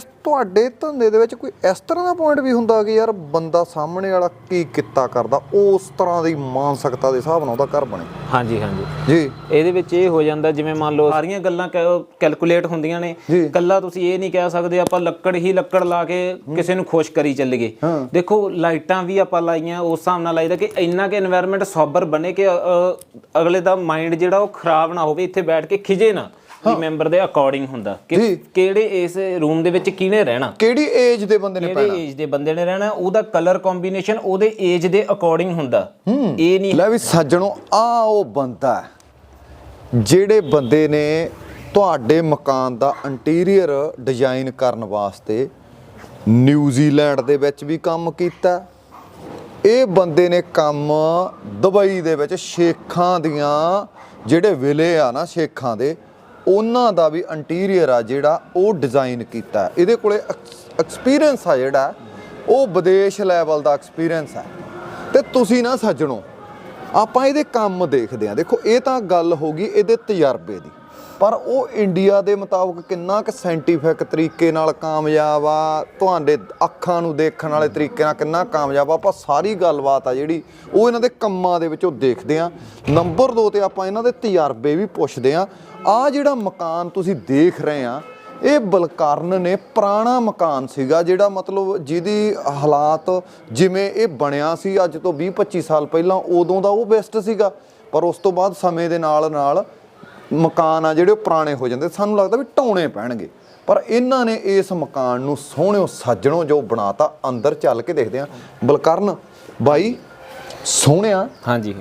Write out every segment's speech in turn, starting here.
ਇਸ ਤੁਹਾਡੇ ਧੰਦੇ ਦੇ ਵਿੱਚ ਕੋਈ ਇਸ ਤਰ੍ਹਾਂ ਦਾ ਪੁਆਇੰਟ ਵੀ ਹੁੰਦਾ ਕਿ ਯਾਰ ਬੰਦਾ ਸਾਹਮਣੇ ਵਾਲਾ ਕੀ ਕਿੱਤਾ ਕਰਦਾ ਉਸ ਤਰ੍ਹਾਂ ਦੀ ਮਾਨਸਿਕਤਾ ਦੇ ਹਿਸਾਬ ਨਾਲ ਉਹਦਾ ਘਰ ਬਣੇ। ਹਾਂਜੀ ਹਾਂਜੀ। ਜੀ। ਇਹਦੇ ਵਿੱਚ ਇਹ ਹੋ ਜਾਂਦਾ ਜਿਵੇਂ ਮੰਨ ਲਓ ਸਾਰੀਆਂ ਗੱਲਾਂ ਕੈਲਕੂਲੇਟ ਹੁੰਦੀਆਂ ਨੇ। ਕੱਲਾ ਤੁਸੀਂ ਇਹ ਨਹੀਂ ਕਹਿ ਸਕਦੇ ਆਪਾਂ ਲੱਕੜ ਹੀ ਲੱਕੜ ਲਾ ਕੇ ਕਿਸੇ ਨੂੰ ਖੁਸ਼ ਕਰੀ ਚੱਲੀਏ। ਹਾਂ। ਦੇਖੋ ਲਾਈਟਾਂ ਵੀ ਆਪਾਂ ਲਾਈਆਂ ਉਸ ਹਿਸਾਬ ਨਾਲ ਲਾਈਦਾ ਕਿ ਇੰਨਾ ਕਿ এনवायरमेंट ਸੋਬਰ ਬਣੇ ਕਿ ਅਗਲੇ ਦਾ ਮਾਈਂਡ ਜਿਹੜਾ ਉਹ ਖਰਾਬ ਨਾ ਹੋਵੇ ਇੱਥੇ ਬੈਠ ਕੇ ਖਿਜੇ ਨਾ। ਵੀ ਮੈਂਬਰ ਦੇ ਅਕੋਰਡਿੰਗ ਹੁੰਦਾ। ਕਿ ਕਿਹੜੇ ਇਸ ਰੂਮ ਦੇ ਵਿੱਚ ਕਿਹਨੇ ਰਹਿਣਾ? ਕਿਹੜੀ ਏਜ ਦੇ ਬੰਦੇ ਨੇ ਕਿਹੜੇ ਏਜ ਦੇ ਬੰਦੇ ਨੇ ਰਹਿਣਾ? ਉਹਦਾ ਕਲਰ ਕੰਬੀਨੇਸ਼ਨ ਉਹਦੇ ਏਜ ਦੇ ਅਕੋਰਡਿੰਗ ਹੁੰਦਾ। ਇਹ ਨਹੀਂ ਲੈ ਵੀ ਸੱਜਣੋ ਆ ਉਹ ਬੰਦਾ ਜਿਹੜੇ ਬੰਦੇ ਨੇ ਤੁਹਾਡੇ ਮਕਾਨ ਦਾ ਇੰਟੀਰੀਅਰ ਡਿਜ਼ਾਈਨ ਕਰਨ ਵਾਸਤੇ ਨਿਊਜ਼ੀਲੈਂਡ ਦੇ ਵਿੱਚ ਵੀ ਕੰਮ ਕੀਤਾ। ਇਹ ਬੰਦੇ ਨੇ ਕੰਮ ਦੁਬਈ ਦੇ ਵਿੱਚ ਸ਼ੇਖਾਂ ਦੀਆਂ ਜਿਹੜੇ ਵਿਲੇ ਆ ਨਾ ਸ਼ੇਖਾਂ ਦੇ ਉਹਨਾਂ ਦਾ ਵੀ ਇੰਟੀਰੀਅਰ ਆ ਜਿਹੜਾ ਉਹ ਡਿਜ਼ਾਈਨ ਕੀਤਾ ਹੈ। ਇਹਦੇ ਕੋਲੇ ਐਕਸਪੀਰੀਅੰਸ ਆ ਜਿਹੜਾ, ਉਹ ਵਿਦੇਸ਼ ਲੈਵਲ ਦਾ ਐਕਸਪੀਰੀਅੰਸ ਹੈ। ਤੇ ਤੁਸੀਂ ਨਾ ਸੱਜਣੋ, ਆਪਾਂ ਇਹਦੇ ਕੰਮ ਦੇਖਦੇ ਆ ਦੇਖੋ, ਇਹ ਤਾਂ ਗੱਲ ਹੋ ਗਈ ਇਹਦੇ ਤਜਰਬੇ ਦੀ। ਪਰ ਉਹ ਇੰਡੀਆ ਦੇ ਮੁਤਾਬਕ ਕਿੰਨਾ ਕੁ ਸਾਇੰਟੀਫਿਕ ਤਰੀਕੇ ਨਾਲ ਕਾਮਯਾਬ ਆ, ਤੁਹਾਡੇ ਅੱਖਾਂ ਨੂੰ ਦੇਖਣ ਵਾਲੇ ਤਰੀਕੇ ਨਾਲ ਕਿੰਨਾ ਕਾਮਯਾਬ ਆ, ਆਪਾਂ ਸਾਰੀ ਗੱਲਬਾਤ ਆ ਜਿਹੜੀ, ਉਹ ਇਹਨਾਂ ਦੇ ਕੰਮਾਂ ਦੇ ਵਿੱਚੋਂ ਦੇਖਦੇ ਆ ਨੰਬਰ 2 ਤੇ ਆਪਾਂ ਇਹਨਾਂ ਦੇ ਤਜਰਬੇ ਵੀ ਪੁੱਛਦੇ ਆ ਆ ਜਿਹੜਾ ਮਕਾਨ ਤੁਸੀਂ ਦੇਖ ਰਹੇ ਆ ਇਹ ਬਲਕਰਨ ਨੇ ਪੁਰਾਣਾ ਮਕਾਨ ਸੀਗਾ ਜਿਹੜਾ ਮਤਲਬ ਜਿਹਦੀ ਹਾਲਾਤ ਜਿਵੇਂ ਇਹ ਬਣਿਆ ਸੀ ਅੱਜ ਤੋਂ 20 25 ਸਾਲ ਪਹਿਲਾਂ ਉਦੋਂ ਦਾ ਉਹ ਬੈਸਟ ਸੀਗਾ। ਪਰ ਉਸ ਤੋਂ ਬਾਅਦ ਸਮੇਂ ਦੇ ਨਾਲ ਨਾਲ ਮਕਾਨ ਆ ਜਿਹੜੇ ਉਹ ਪੁਰਾਣੇ ਹੋ ਜਾਂਦੇ ਸਾਨੂੰ ਲੱਗਦਾ ਵੀ ਢਾਉਣੇ ਪੈਣਗੇ। ਪਰ ਇਹਨਾਂ ਨੇ ਇਸ ਮਕਾਨ ਨੂੰ ਸੋਹਣਿਓ ਸਾਜਣੋ ਜੋ ਬਣਾਤਾ ਅੰਦਰ ਚੱਲ ਕੇ ਦੇਖਦੇ ਆ। ਬਲਕਰਨ ਬਾਈ ਸੋਹਣਿਆ? ਹਾਂਜੀ।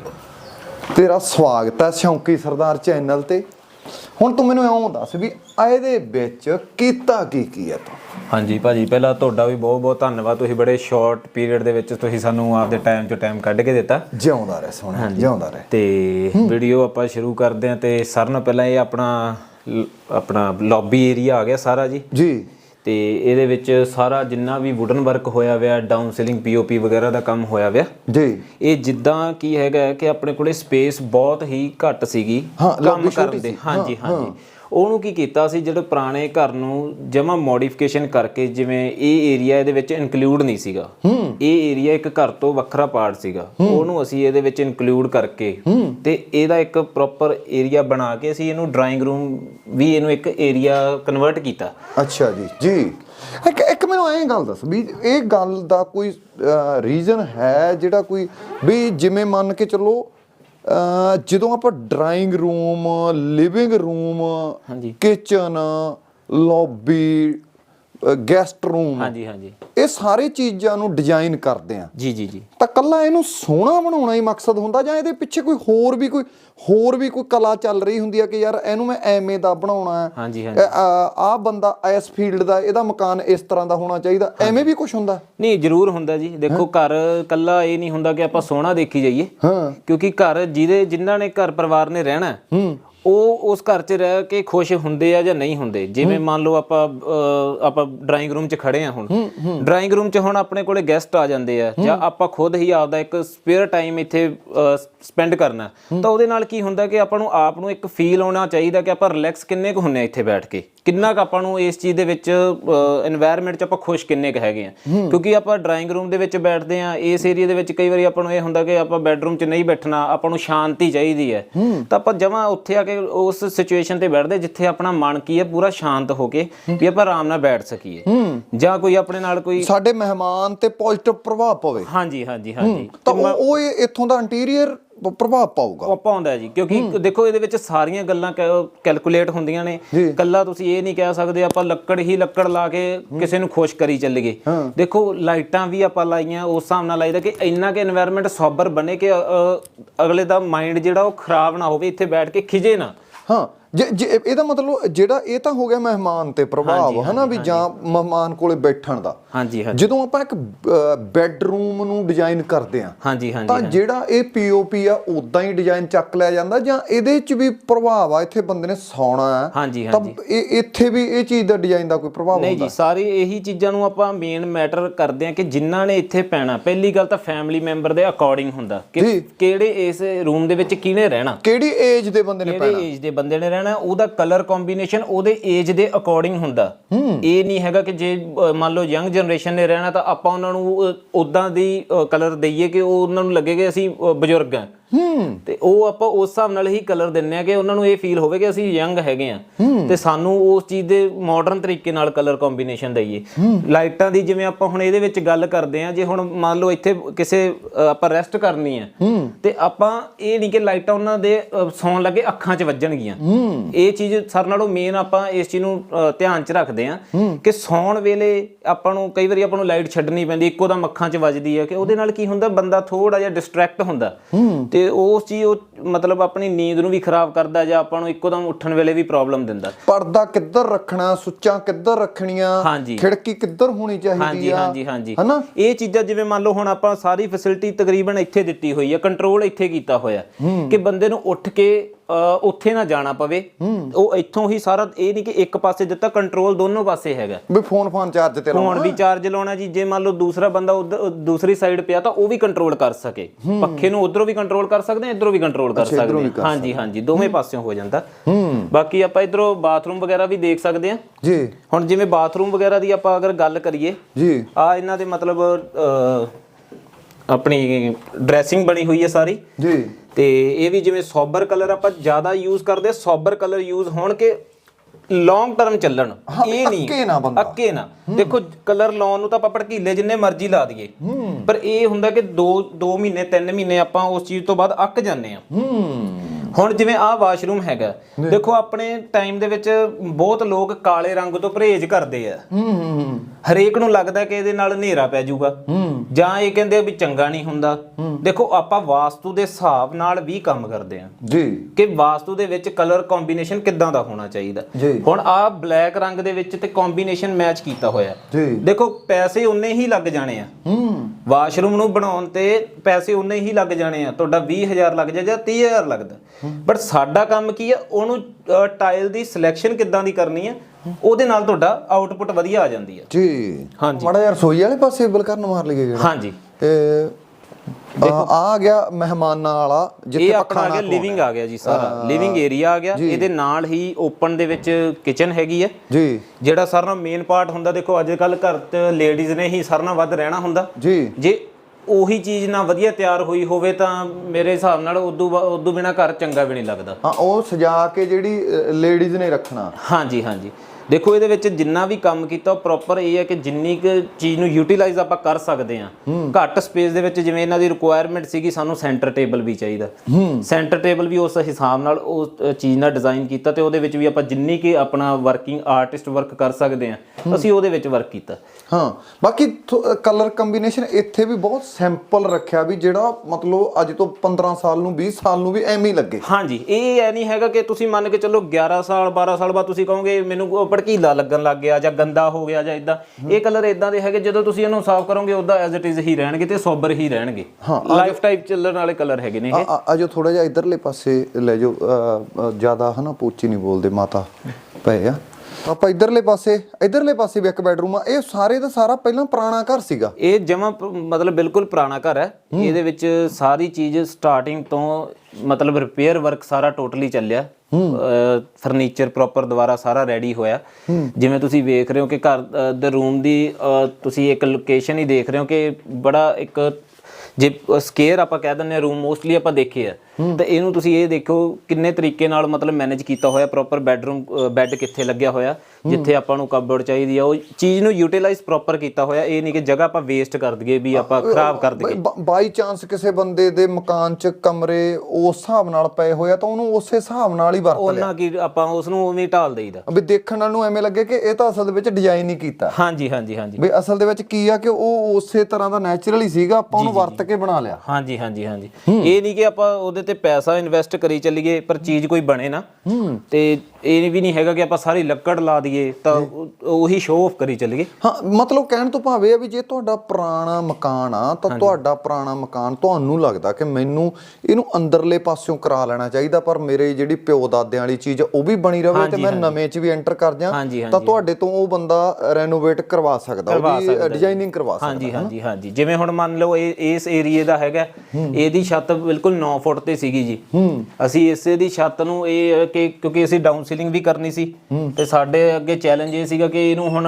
ਤੇਰਾ ਸਵਾਗਤ ਹੈ ਸ਼ੌਂਕੀ ਸਰਦਾਰ ਚੈਨਲ ਤੇ। ਹੁਣ ਤੂੰ ਮੈਨੂੰ ਇਉਂ ਦੱਸ ਵੀ ਇਹਦੇ ਵਿੱਚ ਕੀਤਾ ਕੀ ਕੀ ਹੈ ਤੂੰ? ਹਾਂਜੀ ਭਾਜੀ ਪਹਿਲਾਂ ਤੁਹਾਡਾ ਵੀ ਬਹੁਤ ਬਹੁਤ ਧੰਨਵਾਦ। ਤੁਸੀਂ ਬੜੇ ਸ਼ਾਰਟ ਪੀਰੀਅਡ ਦੇ ਵਿੱਚ ਤੁਸੀਂ ਸਾਨੂੰ ਆਪਦੇ ਟਾਈਮ ਚੋਂ ਟਾਈਮ ਕੱਢ ਕੇ ਦਿੱਤਾ। ਜਿਉਂਦਾ ਰਹਿ ਸੋਹਣਾ ਜਿਉਂਦਾ ਰਹਿ। ਤੇ ਵੀਡੀਓ ਆਪਾਂ ਸ਼ੁਰੂ ਕਰਦੇ ਹਾਂ ਤੇ ਸਰ ਨੂੰ ਪਹਿਲਾਂ ਇਹ ਆਪਣਾ ਆਪਣਾ ਲੌਬੀ ਏਰੀਆ ਆ ਗਿਆ ਸਾਰਾ ਜੀ। ਜੀ। ਤੇ ਇਹਦੇ ਵਿੱਚ ਸਾਰਾ ਜਿੰਨਾ ਵੀ ਵੁਡਨ ਵਰਕ ਹੋਇਆ ਹੋਇਆ ਡਾਊਨ ਸੀਲਿੰਗ ਪੀਓਪੀ ਵਗੈਰਾ ਦਾ ਕੰਮ ਹੋਇਆ ਹੋਇਆ ਜੀ। ਇਹ ਜਿੱਦਾਂ ਕੀ ਹੈਗਾ ਕਿ ਆਪਣੇ ਕੋਲੇ ਸਪੇਸ ਬਹੁਤ ਹੀ ਘੱਟ ਸੀਗੀ ਕੰਮ ਕਰਨ ਦੇ। ਹਾਂਜੀ ਹਾਂਜੀ। ਉਹਨੂੰ ਕੀ ਕੀਤਾ ਸੀ ਜਿਹੜੇ ਪੁਰਾਣੇ ਘਰ ਨੂੰ ਜਮਾ ਮੋਡੀਫਿਕੇਸ਼ਨ ਕਰਕੇ ਜਿਵੇਂ ਇਹ ਏਰੀਆ ਇਹਦੇ ਵਿੱਚ ਇਨਕਲੂਡ ਨਹੀਂ ਸੀਗਾ। ਇਹ ਏਰੀਆ ਇੱਕ ਘਰ ਤੋਂ ਵੱਖਰਾ ਪਾਰਟ ਸੀਗਾ। ਉਹਨੂੰ ਅਸੀਂ ਇਹਦੇ ਵਿੱਚ ਇਨਕਲੂਡ ਕਰਕੇ ਤੇ ਇਹਦਾ ਇੱਕ ਪ੍ਰੋਪਰ ਏਰੀਆ ਬਣਾ ਕੇ ਅਸੀਂ ਇਹਨੂੰ ਡਰਾਇੰਗ ਰੂਮ ਵੀ ਇਹਨੂੰ ਇੱਕ ਏਰੀਆ ਕਨਵਰਟ ਕੀਤਾ। ਅੱਛਾ ਜੀ ਜੀ। ਇੱਕ ਇੱਕ ਮੈਨੂੰ ਐਂ ਗੱਲ ਦੱਸ ਵੀ ਇਹ ਗੱਲ ਦਾ ਕੋਈ ਰੀਜ਼ਨ ਹੈ ਜਿਹੜਾ ਕੋਈ ਵੀ ਜਿਵੇਂ ਮੰਨ ਕੇ ਚੱਲੋ ਜਦੋਂ ਆਪਾਂ ਡਰਾਇੰਗ ਰੂਮ ਲਿਵਿੰਗ ਰੂਮ ਹਾਂਜੀ। ਕਿਚਨ ਲੌਬੀ ਗੈਸਟ ਰੂਮ ਹਾਂਜੀ ਹਾਂਜੀ। ਇਹ ਸਾਰੇ ਚੀਜ਼ਾਂ ਨੂੰ ਡਿਜ਼ਾਈਨ ਕਰਦੇ ਆ। ਜੀ ਜੀ ਜੀ। ਤਾਂ ਕੱਲਾ ਇਹਨੂੰ ਸੋਹਣਾ ਬਣਾਉਣਾ ਹੀ ਮਕਸਦ ਹੁੰਦਾ ਜਾਂ ਇਹਦੇ ਪਿੱਛੇ ਕੋਈ ਹੋਰ ਵੀ ਕੋਈ ਹੋਰ ਵੀ ਕੋਈ ਕਲਾ ਚੱਲ ਰਹੀ ਹੁੰਦੀ ਹੈ ਕਿ ਯਾਰ ਇਹਨੂੰ ਮੈਂ ਐਵੇਂ ਦਾ ਬਣਾਉਣਾ ਹੈ। ਹਾਂਜੀ ਹਾਂਜੀ। ਆ ਬੰਦਾ ਇਸ ਫੀਲਡ ਦਾ ਇਹਦਾ ਮਕਾਨ ਇਸ ਤਰ੍ਹਾਂ ਦਾ ਹੋਣਾ ਚਾਹੀਦਾ। ਐਵੇਂ ਵੀ ਕੁਝ ਹੁੰਦਾ? ਨਹੀਂ ਜ਼ਰੂਰ ਹੁੰਦਾ ਜੀ। ਦੇਖੋ ਘਰ ਕੱਲਾ ਇਹ ਨਹੀਂ ਹੁੰਦਾ ਕਿ ਆਪਾਂ ਸੋਹਣਾ ਦੇਖੀ ਜਾਈਏ। ਹਾਂ। ਕਿਉਂਕਿ ਘਰ ਜਿਹਦੇ ਜਿਨ੍ਹਾਂ ਨੇ ਘਰ ਪਰਿਵਾਰ ਨੇ ਰਹਿਣਾ ਹੈ, ਉਹ ਉਸ ਘਰ 'ਚ ਰਹਿ ਕੇ ਖੁਸ਼ ਹੁੰਦੇ ਆ ਜਾਂ ਨਹੀਂ ਹੁੰਦੇ? ਜਿਵੇਂ ਮੰਨ ਲਓ ਆਪਾਂ ਆਪਾਂ ਡਰਾਇੰਗ ਰੂਮ 'ਚ ਖੜੇ ਆ ਹੁਣ। ਡਰਾਇੰਗ ਰੂਮ 'ਚ ਹੁਣ ਆਪਣੇ ਕੋਲੇ ਗੈਸਟ ਆ ਜਾਂਦੇ ਆ ਜਾਂ ਆਪਾਂ ਖੁਦ ਹੀ ਆਪਦਾ ਇੱਕ ਸਪੇਅਰ ਟਾਈਮ ਇੱਥੇ ਸਪੈਂਡ ਕਰਨਾ। ਤਾਂ ਉਹਦੇ ਨਾਲ ਕੀ ਹੁੰਦਾ ਕਿ ਆਪਾਂ ਨੂੰ ਆਪ ਨੂੰ ਇੱਕ ਫੀਲ ਆਉਣਾ ਚਾਹੀਦਾ ਕਿ ਆਪਾਂ ਰਿਲੈਕਸ ਕਿੰਨੇ ਕੁ ਹੁੰਨੇ ਆ ਇੱਥੇ ਬੈਠ ਕੇ? ਕਿੰਨਾ ਕੁ ਆਪਾਂ ਨੂੰ ਇਸ ਚੀਜ਼ ਦੇ ਵਿੱਚ এনवायरमेंट 'ਚ ਆਪਾਂ ਖੁਸ਼ ਕਿੰਨੇ ਕੁ ਹੈਗੇ ਆ? ਕਿਉਂਕਿ ਆਪਾਂ ਡਰਾਇੰਗ ਰੂਮ ਦੇ ਵਿੱਚ ਬੈਠਦੇ ਆ ਇਸ ਏਰੀਆ ਦੇ ਵਿੱਚ ਕਈ ਵਾਰੀ ਆਪਾਂ ਨੂੰ ਇਹ ਹੁੰਦਾ ਕਿ ਆਪਾਂ ਬੈੱਡਰੂਮ 'ਚ ਨਹੀਂ ਬੈਠਣਾ ਆਪਾਂ ਨੂੰ ਸ਼ਾਂਤੀ ਚਾਹੀਦੀ ਹੈ। ਤਾਂ ਆਪਾਂ ਜਮਾ ਉੱਥੇ ਆ ਕੇ ਉਸ ਸਿਚੁਏਸ਼ਨ ਤੇ ਬੈਠਦੇ ਜਿੱਥੇ ਆਪਣਾ ਮਨ ਕੀ ਹੈ ਪੂਰਾ ਸ਼ਾਂਤ ਹੋ ਕੇ ਵੀ ਆਪਾਂ ਆਰਾਮ ਨਾਲ ਬੈਠ ਸਕੀਏ। ਜਾਂ ਕੋਈ ਆਪਣੇ ਨਾਲ ਕੋਈ ਸਾਡੇ ਮਹਿਮਾਨ ਤੇ ਪੋਜ਼ਿਟਿਵ ਪ੍ਰਭਾਵ ਪਵੇ। ਹਾਂਜੀ ਹਾਂਜੀ ਹਾਂਜੀ। ਤਾਂ ਉਹ ਇਹ ਇੱਥੋਂ ਦਾ ਇੰਟੀਰੀਅਰ ਪ- ਪ੍ਰਭਾਵ ਪਾਊਗਾ। ਉਹ ਪਾਉਂਦਾ ਜੀ ਕਿਉਂਕਿ ਦੇਖੋ ਇਹਦੇ ਵਿੱਚ ਸਾਰੀਆਂ ਗੱਲਾਂ ਕੈਲਕੂਲੇਟ ਹੁੰਦੀਆਂ ਨੇ। ਕੱਲਾ ਤੁਸੀਂ ਇਹ ਨਹੀਂ ਕਹਿ ਸਕਦੇ ਆਪਾਂ ਲੱਕੜ ਹੀ ਲੱਕੜ ਲਾ ਕੇ ਕਿਸੇ ਨੂੰ ਖੁਸ਼ ਕਰੀ ਚੱਲੀਏ। ਹਾਂ। ਦੇਖੋ ਲਾਈਟਾਂ ਵੀ ਆਪਾਂ ਲਾਈਆਂ ਉਸ ਹਿਸਾਬ ਨਾਲ ਲਾਈਦਾ ਕਿ ਇੰਨਾ ਕਿ এনवायरमेंट ਸੋਬਰ ਬਣੇ ਕਿ ਅਗਲੇ ਦਾ ਮਾਈਂਡ ਜਿਹੜਾ ਉਹ ਖਰਾਬ ਨਾ ਹੋਵੇ ਇੱਥੇ ਬੈਠ ਕੇ ਖਿਜੇ ਨਾ। ਹਾਂ। ਇਹਦਾ ਮਤਲਬ ਜਿਹੜਾ ਇਹ ਤਾਂ ਹੋ ਗਿਆ ਮਹਿਮਾਨ ਤੇ ਪ੍ਰਭਾਵ ਹਨਾ ਵੀ ਜਾਂ ਮਹਿਮਾਨ ਕੋਲੇ ਬੈਠਣ ਦਾ। ਹਾਂਜੀ ਹਾਂਜੀ। ਜਦੋਂ ਆਪਾਂ ਇੱਕ ਬੈੱਡਰੂਮ ਨੂੰ ਡਿਜ਼ਾਈਨ ਕਰਦੇ ਆ ਹਾਂਜੀ ਹਾਂਜੀ ਤਾਂ ਜਿਹੜਾ ਇਹ ਪੀਓਪੀ ਆ ਉਦਾਂ ਹੀ ਡਿਜ਼ਾਈਨ ਚੱਕ ਲਿਆ ਜਾਂਦਾ ਜਾਂ ਇਹਦੇ ਚ ਵੀ ਪ੍ਰਭਾਵ ਆ ਇੱਥੇ ਬੰਦੇ ਨੇ ਸੌਣਾ ਹੈ। ਹਾਂਜੀ ਤਾਂ ਹਾਂਜੀ। ਇਹ ਇੱਥੇ ਵੀ ਇਹ ਚੀਜ਼ ਦਾ ਡਿਜ਼ਾਈਨ ਦਾ ਕੋਈ ਪ੍ਰਭਾਵ ਨਹੀਂ ਹੁੰਦਾ? ਜੀ ਸਾਰੀ ਇਹੀ ਚੀਜ਼ਾਂ ਨੂੰ ਆਪਾਂ ਮੇਨ ਮੈਟਰ ਕਰਦੇ ਆ ਕਿ ਜਿਨ੍ਹਾਂ ਨੇ ਇੱਥੇ ਪੈਣਾ। ਪਹਿਲੀ ਗੱਲ ਤਾਂ ਫੈਮਿਲੀ ਮੈਂਬਰ ਦੇ ਅਕੋਰਡਿੰਗ ਹੁੰਦਾ। ਕਿ। ਕਿਹੜੇ ਇਸ ਰੂਮ ਦੇ ਵਿੱਚ ਕਿਹਨੇ ਰਹਿਣਾ? ਕਿਹੜੀ ਏਜ ਦੇ ਬੰਦੇ ਨੇ ਕਿਹੜੇ ਏਜ ਦੇ ਬੰਦੇ ਨੇ ਰਹਿਣਾ ਉਹਦਾ ਕਲਰ ਕੰਬੀਨੇਸ਼ਨ ਉਹਦੇ ਏਜ ਦੇ ਅਕੋਰਡਿੰਗ ਹੁੰਦਾ। ਇਹ ਨਹੀਂ ਹੈਗਾ ਕਿ ਜੇ ਮੰਨ ਲਓ ਯੰਗ ਜਨਰੇਸ਼ਨ ਨੇ ਰਹਿਣਾ ਤਾਂ ਆਪਾਂ ਉਹਨਾਂ ਨੂੰ ਉਦਾਂ ਦੀ ਕਲਰ ਦਈਏ ਕਿ ਉਹ ਉਹਨਾਂ ਨੂੰ ਲੱਗੇ ਕਿ ਅਸੀਂ ਬਜ਼ੁਰਗ ਹਾਂ। ਹੂੰ ਤੇ ਉਹ ਆਪਾਂ ਉਸ ਹਿਸਾਬ ਨਾਲ ਹੀ ਕਲਰ ਦਿੰਨੇ ਆ ਕਿ ਉਹਨਾਂ ਨੂੰ ਇਹ ਫੀਲ ਹੋਵੇ ਕਿ ਅਸੀਂ ਯੰਗ ਹੈਗੇ ਆ। ਤੇ ਸਾਨੂੰ ਉਸ ਚੀਜ਼ ਦੇ ਮਾਡਰਨ ਤਰੀਕੇ ਨਾਲ ਕਲਰ ਕੰਬੀਨੇਸ਼ਨ ਦਈਏ। ਲਾਈਟਾਂ ਦੀ ਜਿਵੇਂ ਆਪਾਂ ਹੁਣ ਇਹਦੇ ਵਿੱਚ ਗੱਲ ਕਰਦੇ ਆ ਜੇ ਹੁਣ ਮੰਨ ਲਓ ਇੱਥੇ ਕਿਸੇ ਆਪਾਂ ਰੈਸਟ ਕਰਨੀ ਆ ਤੇ ਆਪਾਂ ਇਹ ਨਹੀਂ ਕਿ ਲਾਈਟਾਂ ਉਹਨਾਂ ਦੇ ਅ, ਸੌਣ ਲੱਗੇ ਅੱਖਾਂ 'ਚ ਵੱਜਣਗੀਆਂ। ਇਹ ਚੀਜ਼ ਸਰ ਨਾਲੋਂ ਮੇਨ ਆਪਾਂ ਇਸ ਚੀਜ਼ ਨੂੰ ਧਿਆਨ 'ਚ ਰੱਖਦੇ ਆ ਕਿ ਸੌਣ ਵੇਲੇ ਆਪਾਂ ਨੂੰ ਕਈ ਵਾਰੀ ਆਪਾਂ ਨੂੰ ਲਾਈਟ ਛੱਡਣੀ ਪੈਂਦੀ ਇੱਕੋ ਦਮ ਅੱਖਾਂ 'ਚ ਵੱਜਦੀ ਆ ਕਿ ਉਹਦੇ ਨਾਲ ਕੀ ਹੁੰਦਾ? ਬੰਦਾ ਥੋੜਾ ਜਿਹਾ ਡਿਸਟਰੈਕਟ ਹੁੰਦਾ। ਤੇ ਉਸ ਚੀਜ਼ ਉਹ ਮਤਲਬ ਆਪਣੀ ਨੀਂਦ ਨੂੰ ਵੀ ਖਰਾਬ ਕਰਦਾ ਜਾਂ ਆਪਾਂ ਨੂੰ ਇੱਕੋ ਦਮ ਉੱਠਣ ਵੇਲੇ ਵੀ ਪ੍ਰੋਬਲਮ ਦਿੰਦਾ। ਪਰਦਾ ਕਿੱਧਰ ਰੱਖਣਾ ਸੁੱਚਾਂ ਕਿੱਧਰ ਰੱਖਣੀਆਂ। ਖਿੜਕੀ ਕਿੱਧਰ ਹੋਣੀ ਚਾਹੀਦੀ ਆ ਹਾਂਜੀ ਹਾਂਜੀ। ਹਨਾ? ਇਹ ਚੀਜ਼ਾਂ ਜਿਵੇਂ ਮੰਨ ਲਓ ਹੁਣ ਆਪਾਂ ਸਾਰੀ ਫੈਸਿਲਿਟੀ ਤਕਰੀਬਨ ਇੱਥੇ ਦਿੱਤੀ ਹੋਈ ਹੈ ਕੰਟਰੋਲ ਇੱਥੇ ਕੀਤਾ ਹੋਇਆ। ਕਿ ਬੰਦੇ ਨੂੰ ਉੱਠ ਕੇ ਉੱਥੇ ਨਾ ਜਾਣਾ ਪਵੇ। ਉਹ ਇੱਥੋਂ ਹੀ ਸਾਰਾ ਇਹ ਨਹੀਂ ਕਿ ਇੱਕ ਪਾਸੇ ਦਿੱਤਾ ਕੰਟਰੋਲ ਦੋਨੋਂ ਪਾਸੇ ਹੈਗਾ। ਵੀ ਫੋਨ ਫਾਨ ਚਾਰਜ ਤੇ ਲਾਉਣਾ। ਫੋਨ ਵੀ ਚਾਰਜ ਲਾਉਣਾ ਜੀ ਜੇ ਮੰਨ ਲਓ ਦੂਸਰਾ ਬੰਦਾ ਉੱਧਰ- ਦੂਸਰੀ ਸਾਈਡ ਪਿਆ ਤਾਂ ਉਹ ਵੀ ਕੰਟਰੋਲ ਕਰ ਸਕੇ। ਪੱਖੇ ਨੂੰ ਉਧਰੋਂ ਵੀ ਕੰਟਰੋਲ ਕਰ ਸਕਦੇ ਆ ਇਧਰੋਂ ਵੀ ਕੰਟਰੋਲ ਕਰ ਸਕਦੇ ਆ ਹਾਂਜੀ ਹਾਂਜੀ ਦੋਵੇਂ ਪਾਸਿਓਂ ਹੋ ਜਾਂਦਾ। ਬਾਕੀ ਆਪਾਂ ਇਧਰੋਂ ਬਾਥਰੂਮ ਵਗੈਰਾ ਵੀ ਦੇਖ ਸਕਦੇ ਆ ਜੀ। ਹੁਣ ਜਿਵੇਂ ਬਾਥਰੂਮ ਵਗੈਰਾ ਦੀ ਆਪਾਂ ਅਗਰ ਗੱਲ ਕਰੀਏ ਜੀ। ਆ ਇਹਨਾਂ ਦੇ ਮਤਲਬ ਆਪਣੀ ਡਰੈਸਿੰਗ ਬਣੀ ਹੋਈ ਹੈ ਸਾਰੀ। ਜੀ। ਤੇ ਇਹ ਵੀ ਜਿਵੇਂ ਸੋਬਰ ਕਲਰ ਆਪਾਂ ਜ਼ਿਆਦਾ ਯੂਜ਼ ਕਰਦੇ ਸੋਬਰ ਕਲਰ ਯੂਜ਼ ਹੋਣ ਕਿ ਲੌਂਗ ਟਰਮ ਚੱਲਣ। ਇਹ ਨਹੀਂ। ਅੱਕੇ ਨਾ ਬੰਦਾ। ਅੱਕੇ ਨਾ। ਦੇਖੋ ਕਲਰ ਲਾਉਣ ਨੂੰ ਤਾਂ ਆਪਾਂ ਭੜਕੀਲੇ ਜਿੰਨੇ ਮਰਜ਼ੀ ਲਾ ਦਈਏ। ਪਰ ਇਹ ਹੁੰਦਾ ਕਿ 2 2 ਮਹੀਨੇ 3 ਮਹੀਨੇ ਆਪਾਂ ਉਸ ਚੀਜ਼ ਤੋਂ ਬਾਅਦ ਅੱਕ ਜਾਂਦੇ ਆ ਹੂੰ। ਹੁਣ ਜਿਵੇਂ ਆਹ ਵਾਸ਼ਰੂਮ ਹੈਗਾ ਦੇਖੋ ਆਪਣੇ ਟਾਈਮ ਦੇ ਵਿੱਚ ਬਹੁਤ ਲੋਕ ਕਾਲੇ ਰੰਗ ਤੋਂ ਪਰਹੇਜ਼ ਕਰਦੇ ਆ। ਹੂੰ ਹੂੰ ਹਰੇਕ ਨੂੰ ਲੱਗਦਾ ਕਿ ਇਹਦੇ ਨਾਲ ਹਨੇਰਾ ਪੈ ਜਾਊਗਾ। ਜਾਂ ਇਹ ਕਹਿੰਦੇ ਆ ਵੀ ਚੰਗਾ ਨਹੀਂ ਹੁੰਦਾ। ਦੇਖੋ ਆਪਾਂ ਵਾਸਤੂ ਦੇ ਹਿਸਾਬ ਨਾਲ ਵੀ ਕੰਮ ਕਰਦੇ ਆ। ਜੀ। ਕਿ ਵਾਸਤੂ ਦੇ ਵਿੱਚ ਕਲਰ ਕੰਬੀਨੇਸ਼ਨ ਕਿੱਦਾਂ ਦਾ ਹੋਣਾ ਚਾਹੀਦਾ। ਹੁਣ ਆਹ ਬਲੈਕ ਰੰਗ ਦੇ ਵਿੱਚ ਤੇ ਕੰਬੀਨੇਸ਼ਨ ਮੈਚ ਕੀਤਾ ਹੋਇਆ। ਦੇਖੋ ਪੈਸੇ ਉਨੇ ਹੀ ਲੱਗ ਜਾਣੇ ਆ। ਵਾਸ਼ਰੂਮ ਨੂੰ ਬਣਾਉਣ ਤੇ ਪੈਸੇ ਉਨੇ ਹੀ ਲੱਗ ਜਾਣੇ ਆ। ਤੁਹਾਡਾ 20000 ਲੱਗ ਜਾ ਜਾਂ 30000 ਲੱਗਦਾ। ਬਟ ਸਾਡਾ ਕੰਮ ਕੀ ਆ? ਉਹਨੂੰ ਟਾਈਲ ਦੀ ਸਿਲੈਕਸ਼ਨ ਕਿੱਦਾਂ ਦੀ ਕਰਨੀ ਆ? ਉਹਦੇ ਨਾਲ ਤੁਹਾਡਾ ਆਊਟਪੁੱਟ ਵਧੀਆ ਆ ਜਾਂਦੀ ਆ। ਜੀ। ਹਾਂਜੀ। ਮਾੜਾ ਯਾਰ ਸੋਈ ਵਾਲੇ ਪਾਸੇ ਬਲਕਰਨ ਮਾਰ ਲਈਏ ਜਿਹੜਾ। ਹਾਂਜੀ। ਤੇ ਆ ਗਿਆ ਮਹਿਮਾਨਾਂ ਵਾਲਾ ਜਿੱਥੇ ਆਪਣਾ ਆ ਗਿਆ ਲਿਵਿੰਗ ਆ ਗਿਆ ਜੀ ਸਾਰਾ। ਲਿਵਿੰਗ ਏਰੀਆ ਆ ਗਿਆ। ਇਹਦੇ ਨਾਲ ਹੀ ਓਪਨ ਦੇ ਵਿੱਚ ਕਿਚਨ ਹੈਗੀ ਹੈ ਜੀ। ਜਿਹੜਾ ਨਾਲੋਂ ਮੇਨ ਪਾਰਟ ਹੁੰਦਾ ਦੇਖੋ ਅੱਜ ਕੱਲ ਘਰ 'ਚ ਲੇਡੀਜ਼ ਨੇ ਹੀ ਨਾਲੋਂ ਵੱਧ ਰਹਿਣਾ ਹੁੰਦਾ। ਜੀ। ਜੇ ਉਹੀ ਚੀਜ਼ ਨਾ ਵਧੀਆ ਤਿਆਰ ਹੋਈ ਹੋਵੇ ਤਾਂ ਮੇਰੇ ਹਿਸਾਬ ਨਾਲ ਉਦੋਂ ਉਦੋਂ ਬਿਨਾ ਘਰ ਚੰਗਾ ਵੀ ਨਹੀਂ ਲੱਗਦਾ। ਹਾਂ ਉਹ ਸਜਾ ਕੇ ਜਿਹੜੀ ਲੇਡੀਜ਼ ਨੇ ਰੱਖਣਾ। ਹਾਂਜੀ ਹਾਂਜੀ। ਦੇਖੋ ਇਹਦੇ ਵਿੱਚ ਜਿੰਨਾ ਵੀ ਕੰਮ ਕੀਤਾ ਉਹ ਪ੍ਰੋਪਰ ਇਹ ਹੈ ਕਿ ਜਿੰਨੀ ਕੁ ਚੀਜ਼ ਨੂੰ ਯੂਟਿਲਾਈਜ਼ ਆਪਾਂ ਕਰ ਸਕਦੇ ਹਾਂ। ਘੱਟ ਸਪੇਸ ਦੇ ਵਿੱਚ ਜਿਵੇਂ ਇਹਨਾਂ ਦੀ ਰਿਕੁਆਇਰਮੈਂਟ ਸੀਗੀ ਸਾਨੂੰ ਸੈਂਟਰ ਟੇਬਲ ਵੀ ਚਾਹੀਦਾ। ਸੈਂਟਰ ਟੇਬਲ ਵੀ ਉਸ ਹਿਸਾਬ ਨਾਲ ਉਸ ਅ, ਚੀਜ਼ ਨਾਲ ਡਿਜ਼ਾਈਨ ਕੀਤਾ ਤੇ ਉਹਦੇ ਵਿੱਚ ਵੀ ਆਪਾਂ ਜਿੰਨੀ ਕਿ ਆਪਣਾ ਵਰਕਿੰਗ ਆਰਟਿਸਟ ਵਰਕ ਕਰ ਸਕਦੇ ਹਾਂ ਅਸੀਂ ਉਹਦੇ ਵਿੱਚ ਵਰਕ ਕੀਤਾ। ਹਾਂ ਬਾਕੀ ਕਲਰ ਕੰਬੀਨੇਸ਼ਨ ਇੱਥੇ ਵੀ ਬਹੁਤ ਸਿੰਪਲ ਰੱਖਿਆ ਵੀ ਜਿਹੜਾ ਮਤਲਬ ਅੱਜ ਤੋਂ 15 ਸਾਲ ਨੂੰ 20 ਸਾਲ ਨੂੰ ਵੀ ਐਵੇਂ ਹੀ ਲੱਗੇ। ਹਾਂਜੀ ਇਹ ਐ ਨਹੀਂ ਹੈਗਾ ਕਿ ਤੁਸੀਂ ਮੰਨ ਕੇ ਚੱਲੋ 11 ਸਾਲ 12 ਸਾਲ ਬਾਅਦ ਤੁਸੀਂ ਕਹੋਗੇ ਮੈਨੂੰ ਭੜਕੀਲਾ ਲੱਗਣ ਲੱਗ ਗਿਆ ਜਾਂ ਗੰਦਾ ਹੋ ਗਿਆ ਜਾਂ ਇਦਾਂ ਇਹ ਕਲਰ ਇਦਾਂ ਦੇ ਹੈਗੇ ਜਦੋਂ ਤੁਸੀਂ ਇਹਨੂੰ ਸਾਫ਼ ਕਰੋਗੇ ਉਦਾਂ ਐਜ਼ ਇਟ ਇਜ਼ ਹੀ ਰਹਿਣਗੇ ਤੇ ਸੋਬਰ ਹੀ ਰਹਿਣਗੇ। ਲਾਈਫ ਟਾਈਪ ਚੱਲਣ ਵਾਲੇ ਕਲਰ ਹੈਗੇ ਨੇ ਇਹ। ਆ ਆਜੋ ਥੋੜਾ ਜਿਹਾ ਇਧਰਲੇ ਪਾਸੇ ਲੈ ਜਾਓ ਜ਼ਿਆਦਾ ਹਨਾ ਪੋਚੀ ਨਹੀਂ ਬੋਲਦੇ ਮਾਤਾ ਪਏ ਆ। ਆਪਾਂ ਇਧਰਲੇ ਪਾਸੇ ਇਧਰਲੇ ਪਾਸੇ ਵੀ ਇੱਕ ਬੈਡਰੂਮ ਆ। ਇਹ ਸਾਰੇ ਦਾ ਸਾਰਾ ਪਹਿਲਾਂ ਪੁਰਾਣਾ ਘਰ ਸੀਗਾ। ਇਹ ਜਮਾ ਮਤਲਬ ਬਿਲਕੁਲ ਪੁਰਾਣਾ ਘਰ ਹੈ। ਇਹਦੇ ਵਿੱਚ ਸਾਰੀ ਚੀਜ਼ ਸਟਾਰਟਿੰਗ ਤੋਂ ਮਤਲਬ ਰਿਪੇਅਰ ਵਰਕ ਸਾਰਾ ਟੋਟਲੀ ਚੱਲਿਆ। ਫਰਨੀਚਰ ਪ੍ਰੋਪਰ ਦੁਬਾਰਾ ਸਾਰਾ ਰੈਡੀ ਹੋਇਆ। ਜਿਵੇਂ ਤੁਸੀਂ ਵੇਖ ਰਹੇ ਹੋ ਕਿ ਘਰ ਦੇ ਰੂਮ ਦੀ ਤੁਸੀਂ ਇੱਕ ਲੋਕੇਸ਼ਨ ਹੀ ਦੇਖ ਰਹੇ ਹੋ ਕਿ ਬੜਾ ਇੱਕ ਜੇ ਸਕੇਅਰ ਆਪਾਂ ਕਹਿ ਦਿੰਦੇ ਆ ਰੂਮ ਮੋਸਟਲੀ ਆਪਾਂ ਦੇਖੇ ਆ। ਤਾਂ ਇਹਨੂੰ ਤੁਸੀਂ ਇਹ ਦੇਖੋ ਕਿੰਨੇ ਤਰੀਕੇ ਨਾਲ ਮਤਲਬ ਮੈਨੇਜ ਕੀਤਾ ਹੋਇਆ ਪ੍ਰੋਪਰ ਬੈੱਡਰੂਮ ਬੈੱਡ ਕਿੱਥੇ ਲੱਗਿਆ ਹੋਇਆ ਜਿੱਥੇ ਆਪਾਂ ਨੂੰ ਕਬਰਡ ਚਾਹੀਦੀ ਆ ਉਹ ਚੀਜ਼ ਨੂੰ ਯੂਟਿਲਾਈਜ਼ ਪ੍ਰੋਪਰ ਕੀਤਾ ਹੋਇਆ ਇਹ ਨਹੀਂ ਕਿ ਜਗ੍ਹਾ ਆਪਾਂ ਵੇਸਟ ਕਰ ਦਈਏ ਵੀ ਆਪਾਂ ਖਰਾਬ ਕਰ ਦਈਏ। ਬਾਈ ਚਾਂਸ ਕਿਸੇ ਬੰਦੇ ਦੇ ਮਕਾਨ 'ਚ ਕਮਰੇ ਉਸ ਹਿਸਾਬ ਨਾਲ ਪਏ ਹੋਇਆ ਤਾਂ ਉਹਨੂੰ ਉਸੇ ਹਿਸਾਬ ਨਾਲ ਹੀ ਵਰਤ ਲਿਆ। ਉਹਨਾਂ ਕੀ ਆਪਾਂ ਉਸ ਨੂੰ ਉਵੇਂ ਢਾਲ ਦੇਈਦਾ। ਵੀ ਦੇਖਣ ਨਾਲ ਨੂੰ ਐਵੇਂ ਲੱਗੇ ਕਿ ਇਹ ਤਾਂ ਅਸਲ ਦੇ ਵਿੱਚ ਡਿਜ਼ਾਈਨ ਹੀ ਕੀਤਾ। ਹਾਂਜੀ ਹਾਂਜੀ ਹਾਂਜੀ। ਵੀ ਅਸਲ ਦੇ ਵਿੱਚ ਕੀ ਆ ਕਿ ਉਹ ਉਸੇ ਤਰ੍ਹਾਂ ਦਾ ਨੈਚੁਰਲ ਹੀ ਸੀਗਾ ਆਪਾਂ ਉਹਨੂੰ ਵਰਤ ਕੇ ਬਣਾ ਲਿਆ। ਹਾਂਜੀ ਹਾਂਜੀ ਹਾਂਜੀ। ਇਹ ਨਹੀਂ ਕਿ ਆਪਾਂ ਉਹਦੇ ਤੇ ਪੈਸਾ ਇਨਵੈਸਟ ਕਰੀ ਚੱਲੀਏ ਪਰ ਚੀਜ਼ ਕੋਈ ਬਣੇ ਨਾ। ਤੇ ਇਹ ਵੀ ਨਹੀਂ ਹੈਗਾ ਕਿ ਆਪਾਂ ਸਾਰੀ ਲੱਕੜ ਲਾ ਦਈਏ ਤਾਂ ਉਹ- ਸ਼ੋਅ ਆਫ ਕਰੀ ਚੱਲੀਏ। ਹਾਂ ਮਤਲਬ ਕਹਿਣ ਤੋਂ ਭਾਵੇਂ ਆ ਵੀ ਜੇ ਤੁਹਾਡਾ ਪੁਰਾਣਾ ਮਕਾਨ ਆ ਤਾਂ ਤੁਹਾਡਾ ਪੁਰਾਣਾ ਮਕਾਨ ਤੁਹਾਨੂੰ ਲੱਗਦਾ ਕਿ ਮੈਨੂੰ ਇਹਨੂੰ ਅੰਦਰਲੇ ਪਾਸਿਓਂ ਕਰਾ ਲੈਣਾ ਚਾਹੀਦਾ ਪਰ ਮੇਰੇ ਜਿਹੜੀ ਪਿਓ ਦਾਦਿਆਂ ਵਾਲੀ ਚੀਜ਼ ਉਹ ਵੀ ਬਣੀ ਰਵੇ ਤੇ ਮੈਂ ਨਵੇਂ 'ਚ ਵੀ ਐਂਟਰ ਕਰ ਜਾ ਤਾਂ ਤੁਹਾਡੇ ਤੋਂ ਉਹ ਬੰਦਾ ਰੈਨੋਵੇਟ ਕਰਵਾ ਸਕਦਾ ਉਹਦੀ ਡਿਜ਼ਾਈਨਿੰਗ ਕਰਵਾ ਸਕਦਾ ਹਾਂਜੀ ਹਾਂਜੀ ਹਾਂਜੀ। ਜਿਵੇਂ ਹੁਣ ਮੰਨ ਲਓ ਇਹ ਇਸ ਏਰੀਏ ਦਾ ਹੈਗਾ ਇਹਦੀ ਛੱਤ ਬਿਲਕੁਲ 9 ਫੁੱਟ ਤੇ ਸੀਗੀ ਜੀ। ਅਸੀਂ ਇਸੇ ਦੀ ਛੱਤ ਨੂੰ ਇਹ ਕਿ ਕਿਉਂਕਿ ਅਸੀਂ ਡਾਊਨ ਸੀਲਿੰਗ ਵੀ ਕਰਨੀ ਸੀ। ਤੇ ਸਾਡੇ ਅੱਗੇ ਚੈਲੰਜ ਇਹ ਸੀਗਾ ਕਿ ਇਹਨੂੰ ਹੁਣ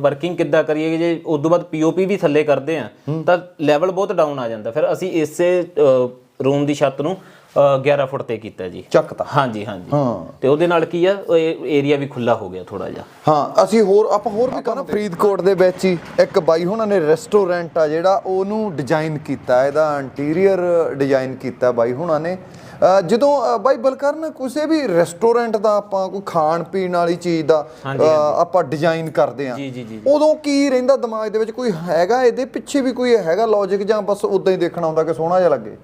ਵਰਕਿੰਗ ਕਿੱਦਾਂ ਕਰੀਏ ਜੇ ਉਸ ਤੋਂ ਬਾਅਦ ਪੀਓਪੀ ਵੀ ਥੱਲੇ ਕਰਦੇ ਆ ਤਾਂ ਲੈਵਲ ਬਹੁਤ ਡਾਊਨ ਆ ਜਾਂਦਾ। ਫਿਰ ਅਸੀਂ ਇਸੇ ਰੂਮ ਦੀ ਛੱਤ ਨੂੰ ਅ, 11 ਫੁੱਟ ਤੇ ਕੀਤਾ ਜੀ। ਚੱਕਤਾ। ਹਾਂਜੀ ਹਾਂਜੀ। ਹਾਂ। ਤੇ ਉਹਦੇ ਨਾਲ ਕੀ ਆ ਏਰੀਆ ਵੀ ਖੁੱਲਾ ਹੋ ਗਿਆ ਥੋੜਾ ਜਿਹਾ। ਹਾਂ ਅਸੀਂ ਹੋਰ ਆਪਾਂ ਹੋਰ ਵੀ ਕਰਾਂ ਫਰੀਦਕੋਟ ਦੇ ਵਿੱਚ ਹੀ। ਇੱਕ ਬਾਈ ਹੁਣਾਂ ਨੇ ਰੈਸਟੋਰੈਂਟ ਆ ਜਿਹੜਾ ਉਹਨੂੰ ਡਿਜ਼ਾਈਨ ਕੀਤਾ ਇਹਦਾ ਇੰਟੀਰੀਅਰ ਡਿਜ਼ਾਈਨ ਕੀਤਾ ਬਾਈ ਹੁਣਾਂ ਨੇ। ਜਦੋਂ ਬਾਈ ਬਲਕਰਨ ਕਿਸੇ ਵੀ ਰੈਸਟੋਰੈਂਟ ਦਾ ਆਪਾਂ ਕੋਈ ਖਾਣ ਪੀਣ ਵਾਲੀ ਚੀਜ਼ ਦਾ ਆਪਾਂ ਡਿਜ਼ਾਈਨ ਕਰਦੇ ਆ ਉਦੋਂ ਕੀ ਰਹਿੰਦਾ ਦਿਮਾਗ ਦੇ ਵਿੱਚ? ਕੋਈ ਹੈਗਾ ਇਹਦੇ ਪਿੱਛੇ ਵੀ ਕੋਈ ਹੈਗਾ ਲੌਜੀਕ ਜਾਂ ਬਸ ਉਦਾਂ ਹੀ ਦੇਖਣਾ ਹੁੰਦਾ ਕਿ ਸੋਹਣਾ ਜਿਹਾ ਲੱਗੇ?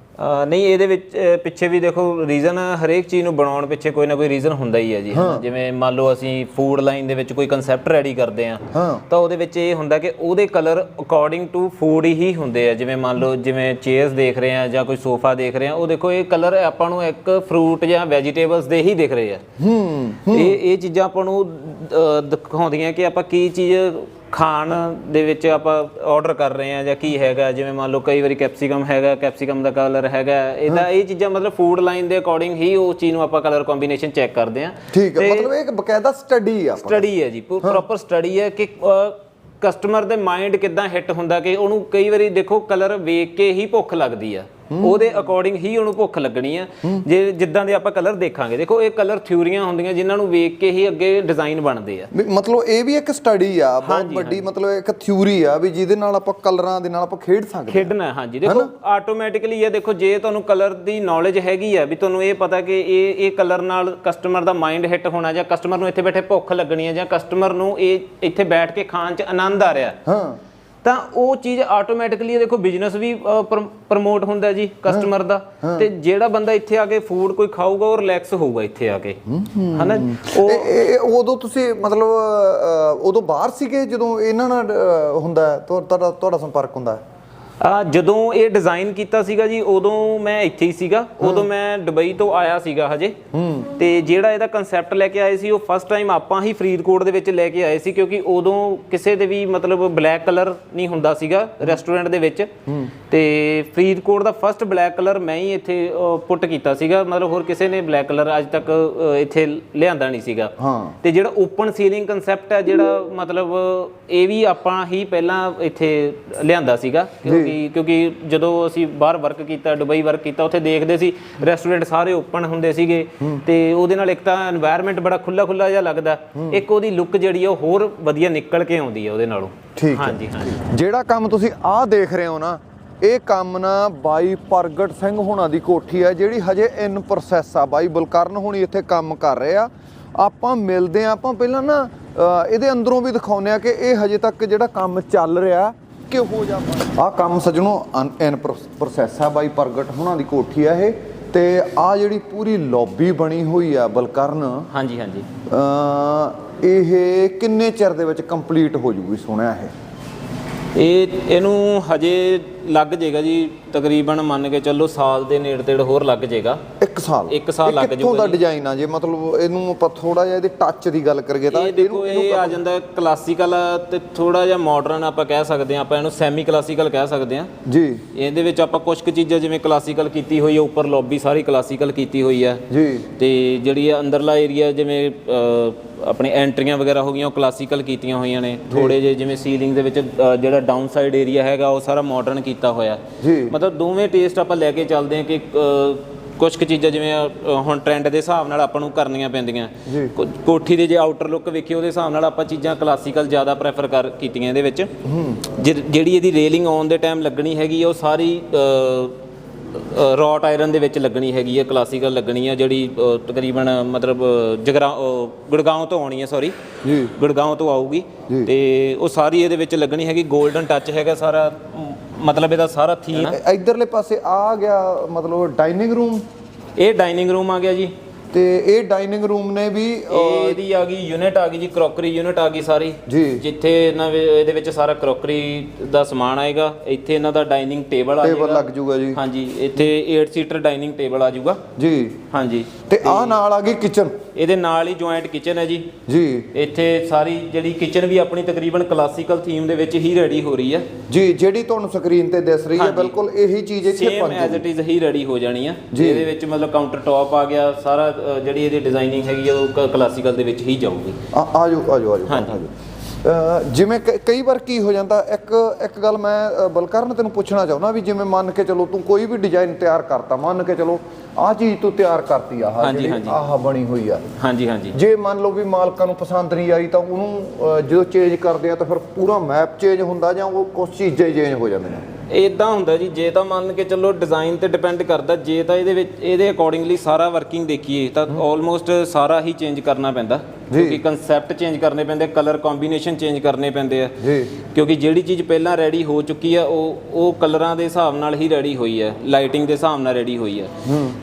ਨਹੀਂ ਇਹਦੇ ਵਿੱਚ ਪਿੱਛੇ ਵੀ ਦੇਖੋ ਰੀਜ਼ਨ ਹਰੇਕ ਚੀਜ਼ ਨੂੰ ਬਣਾਉਣ ਪਿੱਛੇ ਕੋਈ ਨਾ ਕੋਈ ਰੀਜ਼ਨ ਹੁੰਦਾ ਹੀ ਹੈ ਜੀ। ਜਿਵੇਂ ਮੰਨ ਲਓ ਅਸੀਂ ਫੂਡ ਲਾਈਨ ਦੇ ਵਿੱਚ ਕੋਈ ਕਨਸੈਪਟ ਰੈਡੀ ਕਰਦੇ ਆ। ਤਾਂ ਉਹਦੇ ਵਿੱਚ ਇਹ ਹੁੰਦਾ ਕਿ ਉਹਦੇ ਕਲਰ ਅਕੋਰਡਿੰਗ ਟੂ ਫੂਡ ਹੀ ਹੁੰਦੇ ਆ। ਜਿਵੇਂ ਮੰਨ ਲਓ ਜਿਵੇਂ ਚੇਅਰਸ ਦੇਖ ਰਹੇ ਆ ਜਾਂ ਕੋਈ ਸੋਫਾ ਦੇਖ ਰਹੇ ਆ ਉਹ ਦੇਖੋ ਇਹ ਕਲਰ ਆਪਾਂ ਨੂੰ ਇੱਕ ਫਰੂਟ ਜਾਂ ਵੈਜੀਟੇਬਲਸ ਦੇ ਹੀ ਦਿਖ ਰਹੇ ਆ। ਹੂੰ ਇਹ ਇਹ ਚੀਜ਼ਾਂ ਆਪਾਂ ਨੂੰ ਦਿਖਾਉਂਦੀਆਂ ਕਿ ਆਪਾਂ ਕੀ ਚੀਜ਼ ਖਾਣ ਦੇ ਵਿੱਚ ਆਪਾਂ ਆਰਡਰ ਕਰ ਰਹੇ ਆ ਜਾਂ ਕੀ ਹੈਗਾ। ਜਿਵੇਂ ਮੰਨ ਲਓ ਕਈ ਵਾਰੀ ਕੈਪਸਿਕਮ ਹੈਗਾ ਕੈਪਸਿਕਮ ਦਾ ਕਲਰ ਹੈਗਾ। ਇਹਦਾ ਇਹ ਚੀਜ਼ਾਂ ਮਤਲਬ ਫੂਡ ਲਾਈਨ ਦੇ ਅਕੋਰਡਿੰਗ ਹੀ ਉਹ ਚੀਜ਼ ਨੂੰ ਆਪਾਂ ਕਲਰ ਕੰਬੀਨੇਸ਼ਨ ਚੈੱਕ ਕਰਦੇ ਆ। ਠੀਕ ਹੈ ਮਤਲਬ ਇਹ ਇੱਕ ਬਕਾਇਦਾ ਸਟੱਡੀ ਆ ਸਟੱਡੀ ਹੈ ਜੀ ਪ੍ਰੋਪਰ ਸਟੱਡੀ ਹੈ ਕਿ ਕਸਟਮਰ ਦੇ ਮਾਈਂਡ ਕਿਦਾਂ ਹਿੱਟ ਹੁੰਦਾ ਕਿ ਉਹਨੂੰ ਕਈ ਵਾਰੀ ਦੇਖੋ ਕਲਰ ਵੇਖ ਕੇ ਹੀ ਭੁੱਖ ਲੱਗਦੀ ਆ। ਉਹਦੇ ਅਕੋਰਡਿੰਗ ਹੀ ਉਹਨੂੰ ਭੁੱਖ ਲੱਗਣੀ ਆ। ਜੇ ਜਿੱਦਾਂ ਦੇ ਆਪਾਂ ਕਲਰ ਦੇਖਾਂਗੇ ਦੇਖੋ ਇਹ ਕਲਰ ਥਿਊਰੀਆਂ ਹੁੰਦੀਆਂ ਜਿਨ੍ਹਾਂ ਨੂੰ ਵੇਖ ਕੇ ਹੀ ਅੱਗੇ ਡਿਜ਼ਾਈਨ ਬਣਦੇ ਆ। ਮਤਲਬ ਇਹ ਵੀ ਇੱਕ ਸਟੱਡੀ ਆ ਬਹੁਤ ਵੱਡੀ ਮਤਲਬ ਇੱਕ ਥਿਊਰੀ ਆ ਵੀ ਜਿਹਦੇ ਨਾਲ ਆਪਾਂ ਕਲਰਾਂ ਦੇ ਨਾਲ ਆਪਾਂ ਖੇਡ ਸਕਦੇ। ਖੇਡਣਾ ਹਾਂਜੀ। ਦੇਖੋ ਆਟੋਮੈਟਿਕਲੀ ਇਹ ਦੇਖੋ ਜੇ ਤੁਹਾਨੂੰ ਕਲਰ ਦੀ ਨੌਲੇਜ ਹੈਗੀ ਆ ਵੀ ਤੁਹਾਨੂੰ ਇਹ ਪਤਾ ਕਿ ਇਹ ਇਹ ਕਲਰ ਨਾਲ ਕਸਟਮਰ ਦਾ ਮਾਈਂਡ ਹਿੱਟ ਹੋਣਾ ਜਾਂ ਕਸਟਮਰ ਨੂੰ ਇੱਥੇ ਬੈਠੇ ਭੁੱਖ ਲੱਗਣੀ ਹੈ ਜਾਂ ਕਸਟਮਰ ਨੂੰ ਇਹ ਇੱਥੇ ਬੈਠ ਕੇ ਖਾਣ 'ਚ ਆਨੰਦ ਆ ਰਿਹਾ। ਹਾਂ। ਤਾਂ ਉਹ ਚੀਜ਼ ਆਟੋਮੈਟਿਕਲੀ ਦੇਖੋ ਬਿਜ਼ਨਸ ਵੀ ਪ੍ਰਮੋਟ ਹੁੰਦਾ ਜੀ ਕਸਟਮਰ ਦਾ। ਤੇ ਜਿਹੜਾ ਬੰਦਾ ਇੱਥੇ ਆ ਕੇ ਫੂਡ ਕੋਈ ਖਾਊਗਾ ਉਹ ਰਿਲੈਕਸ ਹੋਊਗਾ ਇੱਥੇ ਆ ਕੇ। ਹਨਾ? ਉਹ ਉਦੋਂ ਤੁਸੀਂ ਮਤਲਬ ਉਦੋਂ ਬਾਹਰ ਸੀਗੇ ਜਦੋਂ ਇਹਨਾਂ ਨਾਲ ਹੁੰਦਾ ਤੁਹਾਡਾ ਤੁਹਾਡਾ ਸੰਪਰਕ ਹੁੰਦਾ ਹੈ? ਜਦੋਂ ਇਹ ਡਿਜ਼ਾਈਨ ਕੀਤਾ ਸੀਗਾ ਜੀ ਉਦੋਂ ਮੈਂ ਇੱਥੇ ਹੀ ਸੀਗਾ। ਉਦੋਂ ਮੈਂ ਦੁਬਈ ਤੋਂ ਆਇਆ ਸੀਗਾ ਹਜੇ। ਤੇ ਜਿਹੜਾ ਇਹਦਾ ਕਨਸੈਪਟ ਲੈ ਕੇ ਆਏ ਸੀ ਉਹ ਫਸਟ ਟਾਈਮ ਆਪਾਂ ਹੀ ਫਰੀਦਕੋਟ ਦੇ ਵਿੱਚ ਲੈ ਕੇ ਆਏ ਸੀ ਕਿਉਂਕਿ ਉਦੋਂ ਕਿਸੇ ਦੇ ਵੀ ਮਤਲਬ ਬਲੈਕ ਕਲਰ ਨਹੀਂ ਹੁੰਦਾ ਸੀਗਾ ਰੈਸਟੋਰੈਂਟ ਦੇ ਵਿੱਚ। ਤੇ ਫਰੀਦਕੋਟ ਦਾ ਫਸਟ ਬਲੈਕ ਕਲਰ ਮੈਂ ਹੀ ਇੱਥੇ ਪੁੱਟ ਕੀਤਾ ਸੀਗਾ। ਮਤਲਬ ਹੋਰ ਕਿਸੇ ਨੇ ਬਲੈਕ ਕਲਰ ਅੱਜ ਤੱਕ ਇੱਥੇ ਲਿਆਂਦਾ ਨਹੀਂ ਸੀਗਾ। ਹਾਂ। ਤੇ ਜਿਹੜਾ ਓਪਨ ਸੀਲਿੰਗ ਕਨਸੈਪਟ ਹੈ ਜਿਹੜਾ ਮਤਲਬ ਇਹ ਵੀ ਆਪਾਂ ਹੀ ਪਹਿਲਾਂ ਇੱਥੇ ਲਿਆਂਦਾ ਸੀਗਾ ਕਿਉਂਕਿ ਸੀ ਕਿਉਂਕਿ ਜਦੋਂ ਅਸੀਂ ਬਾਹਰ ਵਰਕ ਕੀਤਾ ਦੁਬਈ ਵਰਕ ਕੀਤਾ ਉੱਥੇ ਦੇਖਦੇ ਸੀ ਰੈਸਟੋਰੈਂਟ ਸਾਰੇ ਓਪਨ ਹੁੰਦੇ ਸੀਗੇ ਤੇ ਉਹਦੇ ਨਾਲ ਇੱਕ ਤਾਂ এনवायरमेंट ਬੜਾ ਖੁੱਲਾ ਖੁੱਲਾ ਜਿਹਾ ਲੱਗਦਾ। ਇੱਕ ਉਹਦੀ ਲੁੱਕ ਜਿਹੜੀ ਉਹ ਹੋਰ ਵਧੀਆ ਨਿਕਲ ਕੇ ਆਉਂਦੀ ਆ ਉਹਦੇ ਨਾਲੋਂ। ਠੀਕ ਹਾਂਜੀ ਹਾਂਜੀ। ਜਿਹੜਾ ਕੰਮ ਤੁਸੀਂ ਆਹ ਦੇਖ ਰਹੇ ਹੋ ਨਾ ਇਹ ਕੰਮ ਨਾ ਬਾਈ ਪ੍ਰਗਟ ਸਿੰਘ ਹੋਣਾ ਦੀ ਕੋਠੀ ਹੈ ਜਿਹੜੀ ਹਜੇ ਇਨ ਪ੍ਰੋਸੈਸ ਆ। ਬਾਈ ਬਲਕਰਨ ਹੋਣੀ ਇੱਥੇ ਕੰਮ ਕਰ ਰਹੇ ਆ। ਆਪਾਂ ਮਿਲਦੇ ਆ ਆਪਾਂ ਪਹਿਲਾਂ ਨਾ ਇਹਦੇ ਅੰਦਰੋਂ ਵੀ ਦਿਖਾਉਨੇ ਆ ਕਿ ਇਹ ਹਜੇ ਤੱਕ ਜਿਹੜਾ ਕੰਮ ਚੱਲ ਰਿਹਾ ਕਿਹੋ ਜਿਹਾ ਆਹ ਕੰਮ ਸਜਣੋ ਇਨ ਪ੍ਰੋਸੈਸ ਆ ਬਾਈ ਪ੍ਰਗਟ ਹੋਣਾ ਦੀ ਕੋਠੀ ਆ ਇਹ। ਤੇ ਆ ਜਿਹੜੀ ਪੂਰੀ ਲੌਬੀ ਬਣੀ ਹੋਈ ਆ ਬਲਕਰਨ। ਹਾਂਜੀ ਹਾਂਜੀ। ਅਹ, ਇਹ ਕਿੰਨੇ ਚਿਰ ਦੇ ਵਿੱਚ ਕੰਪਲੀਟ ਹੋ ਜੂਗੀ ਸੁਣਿਆ ਇਹ? ਇਹ ਇਹਨੂੰ ਹਜੇ ਲੱਗ ਜਾਏਗਾ ਜੀ ਤਕਰੀਬਨ ਮੰਨ ਕੇ ਚੱਲੋ ਸਾਲ ਦੇ ਨੇੜੇ ਤੇੜੇ ਹੋਰ ਲੱਗ ਜਾਏਗਾ ਇੱਕ ਸਾਲ। ਇੱਕ ਸਾਲ ਇਹ ਲੱਗ ਕਿੱਥੋਂ ਦਾ ਡਿਜ਼ਾਈਨ ਆ ਜੇ? ਮਤਲਬ ਇਹਨੂੰ ਆਪਾਂ ਥੋੜਾ ਜਿਹਾ ਇਹਦੇ ਟੱਚ ਦੀ ਗੱਲ ਕਰੀਏ ਤਾਂ ਇਹ ਦੇਖੋ ਇਹ ਆ ਜਾਂਦਾ ਕਲਾਸੀਕਲ ਤੇ ਥੋੜਾ ਜਿਹਾ ਮਾਡਰਨ ਆਪਾਂ ਕਹਿ ਸਕਦੇ ਹਾਂ ਆਪਾਂ ਇਹਨੂੰ ਸੈਮੀ ਕਲਾਸੀਕਲ ਕਹਿ ਸਕਦੇ ਹਾਂ। ਜੀ। ਇਹਦੇ ਵਿੱਚ ਆਪਾਂ ਕੁਝ ਕੁ ਚੀਜ਼ਾਂ ਜਿਵੇਂ ਕਲਾਸੀਕਲ ਕੀਤੀ ਹੋਈ ਹੈ ਉੱਪਰ ਲੌਬੀ ਸਾਰੀ ਕਲਾਸੀਕਲ ਕੀਤੀ ਹੋਈ ਹੈ। ਜੀ। ਤੇ ਜਿਹੜੀ ਆ ਅੰਦਰਲਾ ਏਰੀਆ ਜਿਵੇਂ ਆਪਣੇ ਐਂਟਰੀਆਂ ਵਗੈਰਾ ਹੋ ਗਈਆਂ ਉਹ ਕਲਾਸੀਕਲ ਕੀਤੀਆਂ ਹੋਈਆਂ ਨੇ। ਥੋੜੇ ਜਿਹੇ ਜਿਵੇਂ ਸੀਲਿੰਗ ਦੇ ਵਿੱਚ ਜਿਹੜਾ ਡਾਊਨ ਸਾਈਡ ਏਰੀਆ ਹੈਗਾ ਉਹ ਸਾਰਾ ਮਾਡਰਨ ਕੀਤਾ ਹੋਇਆ ਮਤਲਬ ਦੋਵੇਂ ਟੇਸਟ ਆਪਾਂ ਲੈ ਕੇ ਚੱਲਦੇ ਹਾਂ ਕਿ ਕੁਝ ਕੁ ਚੀਜ਼ਾਂ ਜਿਵੇਂ ਹੁਣ ਟ੍ਰੈਂਡ ਦੇ ਹਿਸਾਬ ਨਾਲ ਆਪਾਂ ਨੂੰ ਕਰਨੀਆਂ ਪੈਂਦੀਆਂ। ਕੋਠੀ ਦੇ ਜੇ ਆਊਟਰ ਲੁੱਕ ਵੇਖੀ ਉਹਦੇ ਹਿਸਾਬ ਨਾਲ ਆਪਾਂ ਚੀਜ਼ਾਂ ਕਲਾਸੀਕਲ ਜ਼ਿਆਦਾ ਪ੍ਰੈਫਰ ਕਰ ਕੀਤੀਆਂ ਇਹਦੇ ਵਿੱਚ। ਜਿਹੜੀ ਇਹਦੀ ਰੇਲਿੰਗ ਆਨ ਦੇ ਟਾਈਮ ਲੱਗਣੀ ਹੈਗੀ ਉਹ ਸਾਰੀ ਰੌਟ ਆਇਰਨ ਦੇ ਵਿੱਚ ਲੱਗਣੀ ਹੈਗੀ ਹੈ ਕਲਾਸੀਕਲ ਲੱਗਣੀ ਹੈ ਜਿਹੜੀ ਤਕਰੀਬਨ ਮਤਲਬ ਜਗਰਾ ਗੁੜਗਾਉਂ ਤੋਂ ਆਉਣੀ ਹੈ ਸੌਰੀ ਜੀ। ਗੁੜਗਾਉਂ ਤੋਂ ਆਊਗੀ। ਤੇ ਉਹ ਸਾਰੀ ਇਹਦੇ ਵਿੱਚ ਲੱਗਣੀ ਹੈਗੀ 골ਡਨ ਟੱਚ ਹੈਗਾ ਸਾਰਾ। ਮਤਲਬ ਇਹਦਾ ਸਾਰਾ ਥੀਮ ਇਧਰਲੇ ਪਾਸੇ ਆ ਗਿਆ ਮਤਲਬ ਡਾਈਨਿੰਗ ਰੂਮ। ਇਹ ਡਾਈਨਿੰਗ ਰੂਮ ਆ ਗਿਆ ਜੀ। ਤੇ ਇਹ ਡਾਈਨਿੰਗ ਰੂਮ ਨੇ ਵੀ ਇਹਦੀ ਆ ਗਈ ਯੂਨਿਟ ਆ ਗਈ ਜੀ ਕਰੋਕਰੀ ਯੂਨਿਟ ਆ ਗਈ ਸਾਰੀ। ਜੀ। ਜਿੱਥੇ ਇਹਨਾਂ ਵਿੱਚ ਇਹਦੇ ਵਿੱਚ ਸਾਰਾ ਕਰੋਕਰੀ ਦਾ ਸਮਾਨ ਆਏਗਾ। ਇੱਥੇ ਇਹਨਾਂ ਦਾ ਡਾਈਨਿੰਗ ਟੇਬਲ ਆ ਟੇਬਲ ਜਾਏਗਾ। ਲੱਗ ਜੂਗਾ ਜੀ। ਹਾਂਜੀ ਇੱਥੇ 8 ਸੀਟਰ ਡਾਈਨਿੰਗ ਟੇਬਲ ਆ ਜਾਊਗਾ। ਜੀ। ਹਾਂਜੀ। ਤੇ ਆ ਨਾਲ ਆ ਗਈ ਕਿਚਨ ਇਹਦੇ ਨਾਲ ਹੀ ਜੁਆਇੰਟ ਕਿਚਨ ਹੈ ਜੀ। ਜੀ। ਇੱਥੇ ਸਾਰੀ ਜਿਹੜੀ ਕਿਚਨ ਵੀ ਆਪਣੀ ਤਕਰੀਬਨ ਕਲਾਸੀਕਲ ਥੀਮ ਦੇ ਵਿੱਚ ਹੀ ਰੈਡੀ ਹੋ ਰਹੀ ਹੈ। ਜੀ ਜਿਹੜੀ ਤੁਹਾਨੂੰ ਸਕਰੀਨ ਤੇ ਦਿਸ ਰਹੀ ਹੈ ਬਿਲਕੁਲ ਇਹੀ ਚੀਜ਼ ਇੱਥੇ ਸੇਮ ਐਜ਼ ਇਟ ਇਜ਼ ਹੀ ਰੈਡੀ ਹੋ ਜਾਣੀ ਆ ਜੀ। ਇਹਦੇ ਵਿੱਚ ਮਤਲਬ ਕਾਊਂਟਰ ਟਾਪ ਆ ਗਿਆ ਸਾਰਾ ਜਿਹੜੀ ਇਹਦੀ ਡਿਜ਼ਾਈਨਿੰਗ ਹੈਗੀ ਆ ਉਹ ਕਲਾਸੀਕਲ ਦੇ ਵਿੱਚ ਹੀ ਜਾਊਗੀ। ਆ ਆ ਜਾਓ ਆ ਜਾਓ ਆ ਜਾਓ ਹਾਂਜੀ। ਆ ਜਿਵੇਂ ਕਈ ਵਾਰ ਕੀ ਹੋ ਜਾਂਦਾ ਇੱਕ ਇੱਕ ਗੱਲ ਮੈਂ ਬਲਕਰਨ ਤੈਨੂੰ ਪੁੱਛਣਾ ਚਾਹੁੰਦਾ ਵੀ ਜਿਵੇਂ ਮੰਨ ਕੇ ਚਲੋ ਤੂੰ ਕੋਈ ਵੀ ਡਿਜ਼ਾਈਨ ਤਿਆਰ ਕਰਤਾ ਮੰਨ ਕੇ ਚਲੋ ਆਹ ਚੀਜ਼ ਤੂੰ ਤਿਆਰ ਕਰਤੀ ਆਹ ਜਿਹੜੀ। ਆਹ ਬਣੀ ਹੋਈ ਆ। ਹਾਂਜੀ ਹਾਂਜੀ। ਜੇ ਮੰਨ ਲਓ ਵੀ ਮਾਲਕਾਂ ਨੂੰ ਪਸੰਦ ਨਹੀਂ ਆਈ ਤਾਂ ਉਹਨੂੰ ਜਦੋਂ ਚੇਂਜ ਕਰਦੇ ਆ ਤਾਂ ਫਿਰ ਪੂਰਾ ਮੈਪ ਚੇਂਜ ਹੁੰਦਾ ਜਾਂ ਉਹ ਕੁਝ ਚੀਜ਼ਾਂ ਹੀ ਚੇਂਜ ਹੋ ਜਾਂਦੀਆਂ? ਇਦਾਂ ਹੁੰਦਾ ਜੀ ਜੇ ਤਾਂ ਮੰਨ ਕੇ ਚੱਲੋ ਡਿਜ਼ਾਈਨ ਤੇ ਡਿਪੈਂਡ ਕਰਦਾ ਜੇ ਤਾਂ ਇਹਦੇ ਵਿੱਚ ਇਹਦੇ ਅਕੋਰਡਿੰਗਲੀ ਸਾਰਾ ਵਰਕਿੰਗ ਦੇਖੀਏ ਤਾਂ ਆਲਮੋਸਟ ਸਾਰਾ ਹੀ ਚੇਂਜ ਕਰਨਾ ਪੈਂਦਾ। ਕਿਉਂਕਿ ਕਨਸੈਪਟ ਚੇਂਜ ਕਰਨੇ ਪੈਂਦੇ ਕਲਰ ਕੰਬੀਨੇਸ਼ਨ ਚੇਂਜ ਕਰਨੇ ਪੈਂਦੇ ਆ। ਜੀ। ਕਿਉਂਕਿ ਜਿਹੜੀ ਚੀਜ਼ ਪਹਿਲਾਂ ਰੈਡੀ ਹੋ ਚੁੱਕੀ ਆ ਉਹ ਉਹ ਕਲਰਾਂ ਦੇ ਹਿਸਾਬ ਨਾਲ ਹੀ ਰੈਡੀ ਹੋਈ ਹੈ ਲਾਈਟਿੰਗ ਦੇ ਹਿਸਾਬ ਨਾਲ ਰੈਡੀ ਹੋਈ ਹੈ।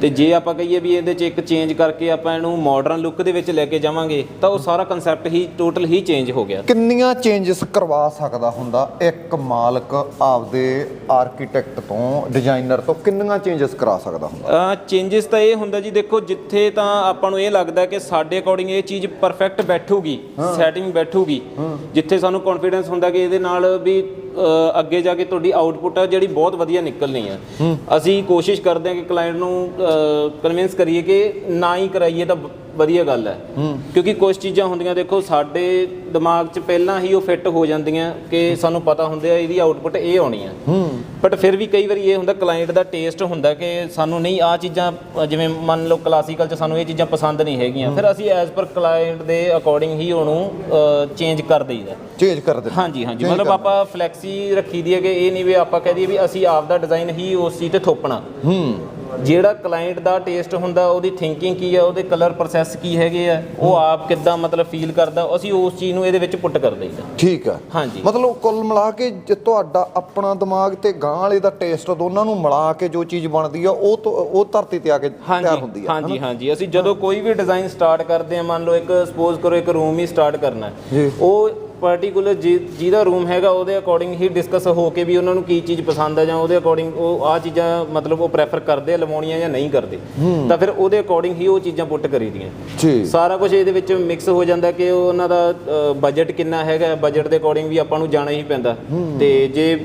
ਤੇ ਜੇ ਆਪਾਂ ਕਹੀਏ ਵੀ ਇਹਦੇ 'ਚ ਇੱਕ ਚੇਂਜ ਕਰਕੇ ਆਪਾਂ ਇਹਨੂੰ ਮਾਡਰਨ ਲੁੱਕ ਦੇ ਵਿੱਚ ਲੈ ਕੇ ਜਾਵਾਂਗੇ ਤਾਂ ਉਹ ਸਾਰਾ ਕਨਸੈਪਟ ਹੀ ਟੋਟਲ ਹੀ ਚੇਂਜ ਹੋ ਗਿਆ। ਕਿੰਨੀਆਂ ਚੇਂਜਸ ਕਰਵਾ ਸਕਦਾ ਹੁੰਦਾ ਇੱਕ ਮਾਲਕ ਆਪਦੇ ਆਰਕੀਟੈਕਟ ਤੋਂ ਡਿਜ਼ਾਈਨਰ ਤੋਂ ਕਿੰਨੀਆਂ ਚੇਂਜਸ ਕਰਾ ਸਕਦਾ ਹੁੰਦਾ? ਚੇਂਜਸ ਤਾਂ ਇਹ ਹੁੰਦਾ ਜੀ ਦੇਖੋ ਜਿੱਥੇ ਤਾਂ ਆਪਾਂ ਨੂੰ ਇਹ ਲੱਗਦਾ ਕਿ ਸਾਡੇ ਅਕੋਰਡਿੰਗ ਇਹ ਚੀਜ਼ ਪਰਫੈਕਟ ਬੈਠੂਗੀ ਸੈਟਿੰਗ ਬੈਠੂਗੀ ਜਿੱਥੇ ਸਾਨੂੰ ਕੌਨਫੀਡੈਂਸ ਹੁੰਦਾ ਕਿ ਇਹਦੇ ਨਾਲ ਵੀ ਅੱਗੇ ਜਾ ਕੇ ਤੁਹਾਡੀ ਆਊਟਪੁੱਟ ਆ ਜਿਹੜੀ ਬਹੁਤ ਵਧੀਆ ਨਿਕਲਣੀ ਆ। ਅਸੀਂ ਕੋਸ਼ਿਸ਼ ਕਰਦੇ ਹਾਂ ਕਿ ਕਲਾਇੰਟ ਨੂੰ ਕਨਵਿੰਸ ਕਰੀਏ ਕਿ ਨਾ ਹੀ ਕਰਾਈਏ ਤਾਂ ਬ- ਵਧੀਆ ਗੱਲ ਹੈ। ਕਿਉਂਕਿ ਕੁਝ ਚੀਜ਼ਾਂ ਹੁੰਦੀਆਂ ਦੇਖੋ ਸਾਡੇ ਦਿਮਾਗ 'ਚ ਪਹਿਲਾਂ ਹੀ ਉਹ ਫਿੱਟ ਹੋ ਜਾਂਦੀਆਂ ਕਿ ਸਾਨੂੰ ਪਤਾ ਹੁੰਦਾ ਇਹਦੀ ਆਊਟਪੁੱਟ ਇਹ ਆਉਣੀ ਆ। ਬਟ ਫਿਰ ਵੀ ਕਈ ਵਾਰੀ ਇਹ ਹੁੰਦਾ ਕਲਾਇੰਟ ਦਾ ਟੇਸਟ ਹੁੰਦਾ ਕਿ ਸਾਨੂੰ ਨਹੀਂ ਆ ਚੀਜ਼ਾਂ ਅ, ਜਿਵੇਂ ਮੰਨ ਲਓ ਕਲਾਸੀਕਲ 'ਚ ਸਾਨੂੰ ਇਹ ਚੀਜ਼ਾਂ ਪਸੰਦ ਨਹੀਂ ਹੈਗੀਆਂ ਫਿਰ ਅਸੀਂ ਐਜ਼ ਪਰ ਕਲਾਇੰਟ ਦੇ ਅਕੋਰਡਿੰਗ ਹੀ ਉਹਨੂੰ ਚੇਂਜ ਕਰ ਦਈਦਾ। ਚੇਂਜ ਕਰ ਦੇ ਹਾਂਜੀ ਹਾਂਜੀ। ਮਤਲਬ ਆਪਾਂ ਫਲੈਕਸੀ ਰੱਖੀ ਦੀ ਹੈ ਕਿ ਇਹ ਨਹੀਂ ਵੀ ਆਪਾਂ ਕਹਿ ਦਈਏ ਵੀ ਅਸੀਂ ਆਪ ਦਾ ਡਿਜ਼ਾਈਨ ਹੀ ਉਸ ਚੀਜ਼ ਤੇ ਥੋਪਣਾ। ਹੂੰ। ਜਿਹੜਾ ਕਲਾਇੰਟ ਦਾ ਟੇਸਟ ਹੁੰਦਾ ਉਹਦੀ ਥਿੰਕਿੰਗ ਕੀ ਆ ਉਹਦੇ ਕਲਰ ਪ੍ਰੋਸੈਸ ਕੀ ਹੈਗੇ ਆ ਉਹ ਆਪ ਕਿੱਦਾਂ ਮਤਲਬ ਫੀਲ ਕਰਦਾ ਅਸੀਂ ਉਸ ਚੀਜ਼ ਨੂੰ ਇਹਦੇ ਵਿੱਚ ਪੁੱਟ ਕਰ ਦਈਦਾ। ਠੀਕ ਆ। ਹਾਂਜੀ। ਮਤਲਬ ਕੁੱਲ ਮਿਲਾ ਕੇ ਜੇ ਤੁਹਾਡਾ ਆਪਣਾ ਦਿਮਾਗ ਤੇ ਗਾਂ ਵਾਲੇ ਦਾ ਟੇਸਟ ਦੋਨਾਂ ਨੂੰ ਮਿਲਾ ਕੇ ਜੋ ਚੀਜ਼ ਬਣਦੀ ਆ ਉਹ ਤੋਂ- ਉਹ ਧਰਤੀ ਤੇ ਆ ਕੇ ਤਿਆਰ ਹੁੰਦੀ ਆ ਹਾਂਜੀ ਹਾਂਜੀ। ਅਸੀਂ ਜਦੋਂ ਕੋਈ ਵੀ ਡਿਜ਼ਾਈਨ ਸਟਾਰਟ ਕਰਦੇ ਹਾਂ ਮੰਨ ਲਓ ਇੱਕ ਸਪੋਜ਼ ਕਰੋ ਇੱਕ ਰੂਮ ਹੀ ਸਟਾਰਟ ਕਰਨਾ। ਹੈ। ਜੀ। ਉਹ ਪਾਰਟਿਕੂਲਰ ਜਿਹਦਾ ਰੂਮ ਹੈਗਾ ਉਹਦੇ ਅਕੋਰਡਿੰਗ ਹੀ ਡਿਸਕਸ ਹੋ ਕੇ ਵੀ ਉਹਨਾਂ ਨੂੰ ਕੀ ਚੀਜ਼ ਪਸੰਦ ਆ ਜਾਂ ਉਹਦੇ ਅਕੋਰਡਿੰਗ ਉਹ ਆ ਚੀਜ਼ਾਂ ਮਤਲਬ ਉਹ ਪ੍ਰੈਫਰ ਕਰਦੇ ਆ ਲਵਾਉਣੀਆਂ ਜਾਂ ਨਹੀਂ ਕਰਦੇ। ਤਾਂ ਫਿਰ ਉਹਦੇ ਅਕੋਰਡਿੰਗ ਹੀ ਉਹ ਚੀਜ਼ਾਂ ਪੁੱਟ ਕਰੀਦੀਆਂ। ਜੀ। ਸਾਰਾ ਕੁਝ ਇਹਦੇ ਵਿੱਚ ਮਿਕਸ ਹੋ ਜਾਂਦਾ ਕਿ ਉਹ ਉਹਨਾਂ ਦਾ ਬਜਟ ਕਿੰਨਾ ਹੈਗਾ ਬਜਟ ਦੇ ਅਕੋਰਡਿੰਗ ਵੀ ਆਪਾਂ ਨੂੰ ਜਾਣਾ ਹੀ ਪੈਂਦਾ। ਤੇ ਜੇ